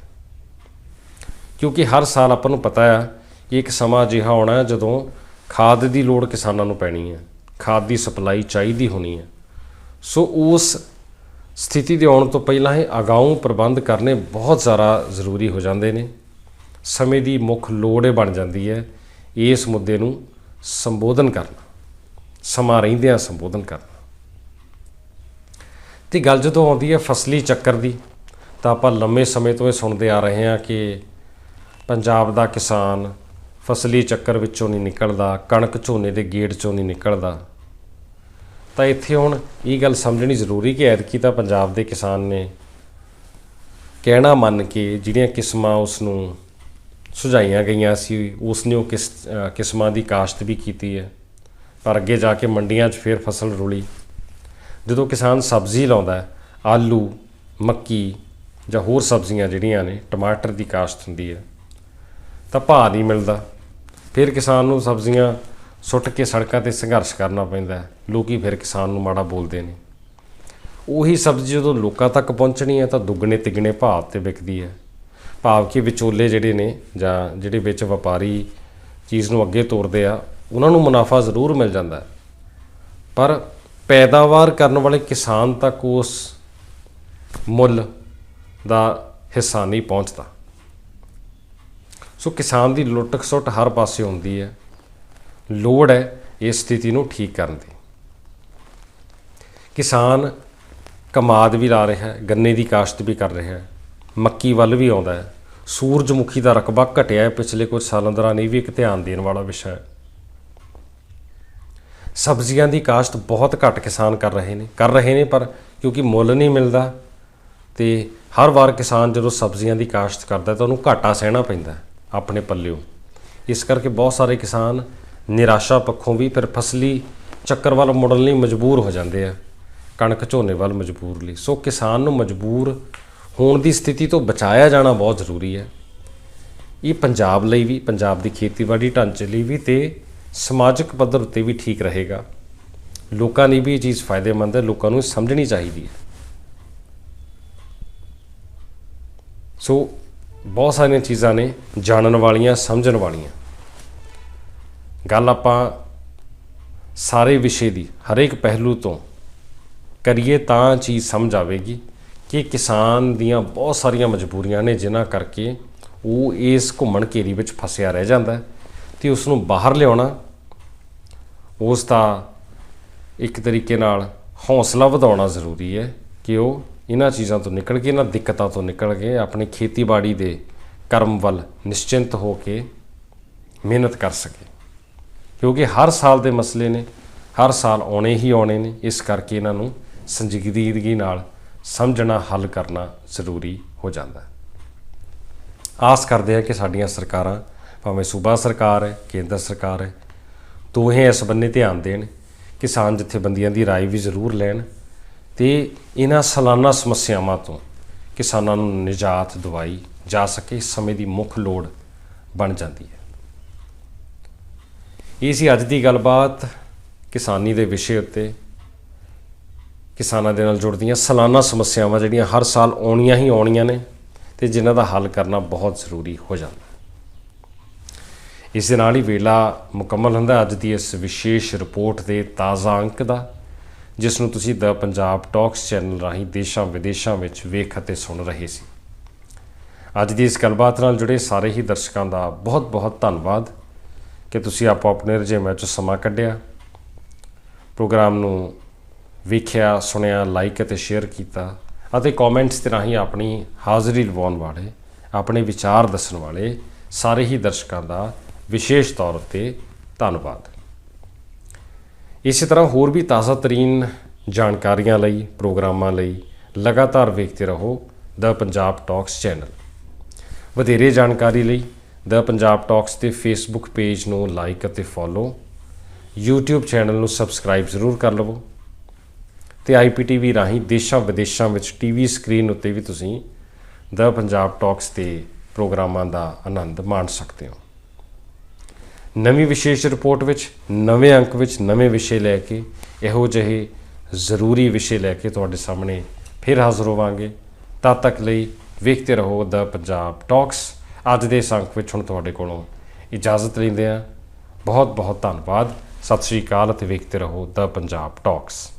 ਕਿਉਂਕਿ ਹਰ ਸਾਲ ਆਪਾਂ ਨੂੰ ਪਤਾ ਹੈ ਕਿ ਇੱਕ ਸਮਾਂ ਅਜਿਹਾ ਆਉਣਾ ਹੈ ਜਦੋਂ ਖਾਦ ਦੀ ਲੋੜ ਕਿਸਾਨਾਂ ਨੂੰ ਪੈਣੀ ਹੈ, ਖਾਦ ਦੀ ਸਪਲਾਈ ਚਾਹੀਦੀ ਹੋਣੀ ਹੈ। ਸੋ ਉਸ ਸਥਿਤੀ ਦੇ ਆਉਣ ਤੋਂ ਪਹਿਲਾਂ ਹੀ ਅਗਾਊਂ ਪ੍ਰਬੰਧ ਕਰਨੇ ਬਹੁਤ ਜ਼ਿਆਦਾ ਜ਼ਰੂਰੀ ਹੋ ਜਾਂਦੇ ਨੇ। ਸਮੇਂ ਦੀ ਮੁੱਖ ਲੋੜ ਇਹ ਬਣ ਜਾਂਦੀ ਹੈ ਇਸ ਮੁੱਦੇ ਨੂੰ ਸੰਬੋਧਨ ਕਰਨਾ, ਸਮਾਂ ਰਹਿੰਦਿਆਂ ਸੰਬੋਧਨ ਕਰਨਾ। ਤੇ ਗੱਲ ਜਦੋਂ ਆਉਂਦੀ ਹੈ ਫਸਲੀ ਚੱਕਰ ਦੀ, ਤਾਂ ਆਪਾਂ ਲੰਮੇ ਸਮੇਂ ਤੋਂ ਇਹ ਸੁਣਦੇ ਆ ਰਹੇ ਹਾਂ ਕਿ ਪੰਜਾਬ ਦਾ ਕਿਸਾਨ ਫਸਲੀ ਚੱਕਰ ਵਿੱਚੋਂ ਨਹੀਂ ਨਿਕਲਦਾ, ਕਣਕ ਝੋਨੇ ਦੇ ਗੇੜ ਚੋਂ ਨਹੀਂ ਨਿਕਲਦਾ। ਤਾਂ ਇੱਥੇ ਹੁਣ ਇਹ ਗੱਲ ਸਮਝਣੀ ਜ਼ਰੂਰੀ ਕਿ ਐਤਕੀ ਤਾਂ ਪੰਜਾਬ ਦੇ ਕਿਸਾਨ ਨੇ ਕਹਿਣਾ ਮੰਨ ਕੇ ਜਿਹੜੀਆਂ ਕਿਸਮਾਂ ਉਸ ਨੂੰ ਸੁਝਾਈਆਂ ਗਈਆਂ ਸੀ ਉਸ ਨੇ ਉਹ ਕਿਸ ਕਿਸਮਾਂ ਦੀ ਕਾਸ਼ਤ ਵੀ ਕੀਤੀ ਹੈ। ਪਰ ਅੱਗੇ ਜਾ ਕੇ ਮੰਡੀਆਂ 'ਚ ਫੇਰ ਫਸਲ ਰੁਲੀ। ਜਦੋਂ ਕਿਸਾਨ ਸਬਜ਼ੀ ਲਾਉਂਦਾ ਆਲੂ, ਮੱਕੀ ਜਾਂ ਹੋਰ ਸਬਜ਼ੀਆਂ ਜਿਹੜੀਆਂ ਨੇ, ਟਮਾਟਰ ਦੀ ਕਾਸ਼ਤ ਹੁੰਦੀ ਹੈ। ਤਾਂ ਭਾਅ ਨਹੀਂ ਮਿਲਦਾ। ਫਿਰ ਕਿਸਾਨ ਨੂੰ ਸਬਜ਼ੀਆਂ ਸੁੱਟ ਕੇ ਸੜਕਾਂ ਤੇ ਸੰਘਰਸ਼ ਕਰਨਾ ਪੈਂਦਾ ਹੈ। ਲੋਕੀ ਫਿਰ ਕਿਸਾਨ ਨੂੰ ਮਾੜਾ ਬੋਲਦੇ ਨੇ। ਉਹੀ ਸਬਜ਼ੀ ਜਦੋਂ ਲੋਕਾਂ ਤੱਕ ਪਹੁੰਚਣੀ ਹੈ ਤਾਂ ਦੁੱਗਣੇ ਤਿੱਗਣੇ ਭਾਅ ਤੇ ਵਿਕਦੀ ਹੈ। ਭਾਵ ਕਿ ਵਿਚੋਲੇ ਜਿਹੜੇ ਨੇ ਜਾਂ ਜਿਹੜੇ ਵਿੱਚ ਵਪਾਰੀ ਚੀਜ਼ ਨੂੰ ਅੱਗੇ ਤੋਰਦੇ ਆ, ਉਹਨਾਂ ਨੂੰ ਮੁਨਾਫਾ ਜ਼ਰੂਰ ਮਿਲ ਜਾਂਦਾ ਪਰ ਪੈਦਾਵਾਰ ਕਰਨ ਵਾਲੇ ਕਿਸਾਨ ਤੱਕ ਉਸ ਮੁੱਲ ਦਾ ਹਿੱਸਾ ਨਹੀਂ ਪਹੁੰਚਦਾ। ਸੋ ਕਿਸਾਨ ਦੀ ਲੁੱਟ ਖਸੁੱਟ ਹਰ ਪਾਸੇ ਹੁੰਦੀ ਹੈ। ਲੋੜ ਹੈ ਇਸ ਸਥਿਤੀ ਨੂੰ ਠੀਕ ਕਰਨ ਦੀ। ਕਿਸਾਨ ਕਮਾਦ ਵੀ ਲਾ ਰਿਹਾ ਹੈ, ਗੰਨੇ ਦੀ ਕਾਸ਼ਤ ਵੀ ਕਰ ਰਿਹਾ ਹੈ, ਮੱਕੀ ਵੱਲ ਵੀ ਆਉਂਦਾ ਹੈ। ਸੂਰਜਮੁਖੀ ਦਾ ਰਕਬਾ ਘਟਿਆ ਹੈ, ਪਿਛਲੇ ਕੁਝ ਸਾਲਾਂ ਦੌਰਾਨ ਇਹ ਵੀ ਇੱਕ ਧਿਆਨ ਦੇਣ ਵਾਲਾ ਵਿਸ਼ਾ ਹੈ। ਸਬਜ਼ੀਆਂ ਦੀ ਕਾਸ਼ਤ ਬਹੁਤ ਘੱਟ ਕਿਸਾਨ ਕਰ ਰਹੇ ਨੇ, ਕਰ ਰਹੇ ਨੇ ਪਰ ਕਿਉਂਕਿ ਮੁੱਲ ਨਹੀਂ ਮਿਲਦਾ ਤੇ ਹਰ ਵਾਰ ਕਿਸਾਨ ਜਦੋਂ ਸਬਜ਼ੀਆਂ ਦੀ ਕਾਸ਼ਤ ਕਰਦਾ ਤਾਂ ਉਹਨੂੰ ਘਾਟਾ ਸਹਿਣਾ ਪੈਂਦਾ ਆਪਣੇ ਪੱਲਿਓ। ਇਸ ਕਰਕੇ ਬਹੁਤ ਸਾਰੇ ਕਿਸਾਨ ਨਿਰਾਸ਼ਾ ਪੱਖੋਂ ਵੀ ਫਿਰ ਫਸਲੀ ਚੱਕਰ ਵੱਲ ਮੁੜਨ ਲਈ ਮਜਬੂਰ ਹੋ ਜਾਂਦੇ ਆ, ਕਣਕ ਝੋਨੇ ਵੱਲ ਮਜਬੂਰ ਲਈ। ਸੋ ਕਿਸਾਨ ਨੂੰ ਮਜਬੂਰ ਹੋਣ ਦੀ ਸਥਿਤੀ ਤੋਂ ਬਚਾਇਆ ਜਾਣਾ ਬਹੁਤ ਜ਼ਰੂਰੀ ਹੈ। ਇਹ ਪੰਜਾਬ ਲਈ ਵੀ, ਪੰਜਾਬ ਦੀ ਖੇਤੀਬਾੜੀ ਢਾਂਚੇ ਲਈ ਵੀ ਤੇ ਸਮਾਜਿਕ ਪੱਧਰ ਉੱਤੇ ਵੀ ਠੀਕ ਰਹੇਗਾ। ਲੋਕਾਂ ਲਈ ਵੀ ਇਹ ਚੀਜ਼ ਫਾਇਦੇਮੰਦ ਹੈ, ਲੋਕਾਂ ਨੂੰ ਇਹ ਸਮਝਣੀ ਚਾਹੀਦੀ ਹੈ। ਸੋ ਬਹੁਤ ਸਾਰੀਆਂ ਚੀਜ਼ਾਂ ਨੇ ਜਾਣਨ ਵਾਲੀਆਂ, ਸਮਝਣ ਵਾਲੀਆਂ। ਗੱਲ ਆਪਾਂ ਸਾਰੇ ਵਿਸ਼ੇ ਦੀ, ਹਰੇਕ ਪਹਿਲੂ ਤੋਂ ਕਰੀਏ ਤਾਂ ਚੀਜ਼ ਸਮਝ ਆਵੇਗੀ ਕਿ ਕਿਸਾਨ ਦੀਆਂ ਬਹੁਤ ਸਾਰੀਆਂ ਮਜਬੂਰੀਆਂ ਨੇ, ਜਿਨ੍ਹਾਂ ਕਰਕੇ ਉਹ ਇਸ ਘੁੰਮਣ ਘੇਰੀ ਵਿੱਚ ਫਸਿਆ ਰਹਿ ਜਾਂਦਾ ਹੈ ਤੇ ਉਸ ਨੂੰ ਬਾਹਰ ਲਿਆਉਣਾ, ਉਸ ਦਾ ਇੱਕ ਤਰੀਕੇ ਨਾਲ ਹੌਸਲਾ ਵਧਾਉਣਾ ਜ਼ਰੂਰੀ ਹੈ ਕਿ ਉਹ ਇਹਨਾਂ ਚੀਜ਼ਾਂ ਤੋਂ ਨਿਕਲ ਕੇ ਇਹਨਾਂ ਦਿੱਕਤਾਂ ਤੋਂ ਨਿਕਲ ਕੇ ਆਪਣੀ ਖੇਤੀਬਾੜੀ ਦੇ ਕਰਮ ਵੱਲ ਨਿਸ਼ਚਿੰਤ ਹੋ ਕੇ ਮਿਹਨਤ ਕਰ ਸਕੇ ਕਿਉਂਕਿ ਹਰ ਸਾਲ ਦੇ ਮਸਲੇ ਨੇ ਹਰ ਸਾਲ ਆਉਣੇ ਹੀ ਆਉਣੇ ਨੇ ਇਸ ਕਰਕੇ ਇਹਨਾਂ ਨੂੰ ਸੰਜੀਦਗੀ ਨਾਲ ਸਮਝਣਾ ਹੱਲ ਕਰਨਾ ਜ਼ਰੂਰੀ ਹੋ ਜਾਂਦਾ ਹੈ ਆਸ ਕਰਦੇ ਹਾਂ ਕਿ ਸਾਡੀਆਂ ਸਰਕਾਰਾਂ ਭਾਵੇਂ ਸੂਬਾ ਸਰਕਾਰ ਹੈ ਕੇਂਦਰ ਸਰਕਾਰ ਹੈ ਦੋਹੇ ਇਸ ਬੰਨੇ ਧਿਆਨ ਦੇਣ ਕਿਸਾਨ ਜਥੇਬੰਦੀਆਂ ਦੀ رائے ਵੀ ਜ਼ਰੂਰ ਲੈਣ ਤੇ ਇਹਨਾਂ ਸਾਲਾਨਾ ਸਮੱਸਿਆਵਾਂ ਤੋਂ ਕਿਸਾਨਾਂ ਨੂੰ ਨਿਜਾਤ ਦਵਾਈ ਜਾ ਸਕੇ, ਇਸ ਸਮੇਂ ਦੀ ਮੁੱਖ ਲੋੜ ਬਣ ਜਾਂਦੀ ਹੈ। ਇਹ ਸੀ ਅੱਜ ਦੀ ਗੱਲਬਾਤ ਕਿਸਾਨੀ ਦੇ ਵਿਸ਼ੇ ਉੱਤੇ। ਕਿਸਾਨਾਂ ਦੇ ਨਾਲ ਜੁੜਦੀਆਂ ਸਾਲਾਨਾ ਸਮੱਸਿਆਵਾਂ ਜਿਹੜੀਆਂ ਹਰ ਸਾਲ ਆਉਣੀਆਂ ਹੀ ਆਉਣੀਆਂ ਨੇ ਤੇ ਜਿਨ੍ਹਾਂ ਦਾ ਹੱਲ ਕਰਨਾ ਬਹੁਤ ਜ਼ਰੂਰੀ ਹੋ ਜਾਂਦਾ ਇਸ ਦੇ ਨਾਲ ਹੀ ਵੇਲਾ ਮੁਕੰਮਲ ਹੁੰਦਾ ਅੱਜ ਦੀ ਇਸ ਵਿਸ਼ੇਸ਼ ਰਿਪੋਰਟ ਦੇ ਤਾਜ਼ਾ ਅੰਕ ਦਾ। ਜਿਸ ਨੂੰ ਤੁਸੀਂ ਦ ਪੰਜਾਬ ਟਾਕਸ ਚੈਨਲ ਰਾਹੀਂ ਦੇਸ਼ਾਂ ਵਿਦੇਸ਼ਾਂ ਵਿੱਚ ਵੇਖ ਅਤੇ ਸੁਣ ਰਹੇ ਸੀ। ਅੱਜ ਦੀ ਇਸ ਗੱਲਬਾਤ ਨਾਲ ਜੁੜੇ ਸਾਰੇ ਹੀ ਦਰਸ਼ਕਾਂ ਦਾ ਬਹੁਤ-ਬਹੁਤ ਧੰਨਵਾਦ ਕਿ ਤੁਸੀਂ ਆਪੋ ਆਪਣੇ ਰੁਝੇਵਿਆਂ 'ਚ ਸਮਾਂ ਕੱਢਿਆ। ਪ੍ਰੋਗਰਾਮ ਨੂੰ ਵੇਖਿਆ, ਸੁਣਿਆ ਲਾਈਕ ਅਤੇ ਸ਼ੇਅਰ ਕੀਤਾ ਅਤੇ ਕਮੈਂਟਸ ਤੇ ਰਾਹੀਂ ਆਪਣੀ ਹਾਜ਼ਰੀ ਲਵਾਉਣ ਵਾਲੇ, ਆਪਣੇ ਵਿਚਾਰ ਦੱਸਣ ਵਾਲੇ ਸਾਰੇ ਹੀ ਦਰਸ਼ਕਾਂ ਦਾ ਵਿਸ਼ੇਸ਼ ਤੌਰ ਉੱਤੇ ਧੰਨਵਾਦ। ਇਸੇ ਤਰ੍ਹਾਂ ਹੋਰ ਵੀ ਤਾਜ਼ਾ ਤਰੀਨ ਜਾਣਕਾਰੀਆਂ ਲਈ, ਪ੍ਰੋਗਰਾਮਾਂ ਲਈ ਲਗਾਤਾਰ ਵੇਖਦੇ ਰਹੋ ਦ ਪੰਜਾਬ ਟਾਕਸ ਚੈਨਲ ਵਧੇਰੇ ਜਾਣਕਾਰੀ ਲਈ ਦ ਪੰਜਾਬ ਟਾਕਸ ਦੇ ਫੇਸਬੁੱਕ ਪੇਜ ਨੂੰ ਲਾਈਕ ਅਤੇ ਫੋਲੋ YouTube ਚੈਨਲ ਨੂੰ ਸਬਸਕ੍ਰਾਈਬ ਜ਼ਰੂਰ ਕਰ ਲਵੋ ਤੇ IPTV ਰਾਹੀਂ ਦੇਸ਼ਾਂ ਵਿਦੇਸ਼ਾਂ ਵਿੱਚ ਟੀਵੀ ਸਕਰੀਨ ਉੱਤੇ ਵੀ ਤੁਸੀਂ ਦ ਪੰਜਾਬ ਟਾਕਸ ਦੇ ਪ੍ਰੋਗਰਾਮਾਂ ਦਾ ਆਨੰਦ ਮਾਣ ਸਕਦੇ ਹੋ। ਨਵੀਂ ਵਿਸ਼ੇਸ਼ ਰਿਪੋਰਟ ਵਿੱਚ, ਨਵੇਂ ਅੰਕ ਵਿੱਚ ਨਵੇਂ ਵਿਸ਼ੇ ਲੈ ਕੇ, ਇਹੋ ਜਿਹੇ ਜ਼ਰੂਰੀ ਵਿਸ਼ੇ ਲੈ ਕੇ ਤੁਹਾਡੇ ਸਾਹਮਣੇ ਫਿਰ ਹਾਜ਼ਰ ਹੋਵਾਂਗੇ। ਤਦ ਤੱਕ ਲਈ ਵੇਖਦੇ ਰਹੋ ਦ ਪੰਜਾਬ ਟਾਕਸ। ਅੱਜ ਦੇ ਇਸ ਅੰਕ ਵਿੱਚ ਹੁਣ ਤੁਹਾਡੇ ਕੋਲੋਂ ਇਜਾਜ਼ਤ ਲੈਂਦੇ ਹਾਂ। ਬਹੁਤ ਬਹੁਤ ਧੰਨਵਾਦ। ਸਤਿ ਸ਼੍ਰੀ ਅਕਾਲ ਅਤੇ ਵੇਖਦੇ ਰਹੋ ਦ ਪੰਜਾਬ ਟਾਕਸ।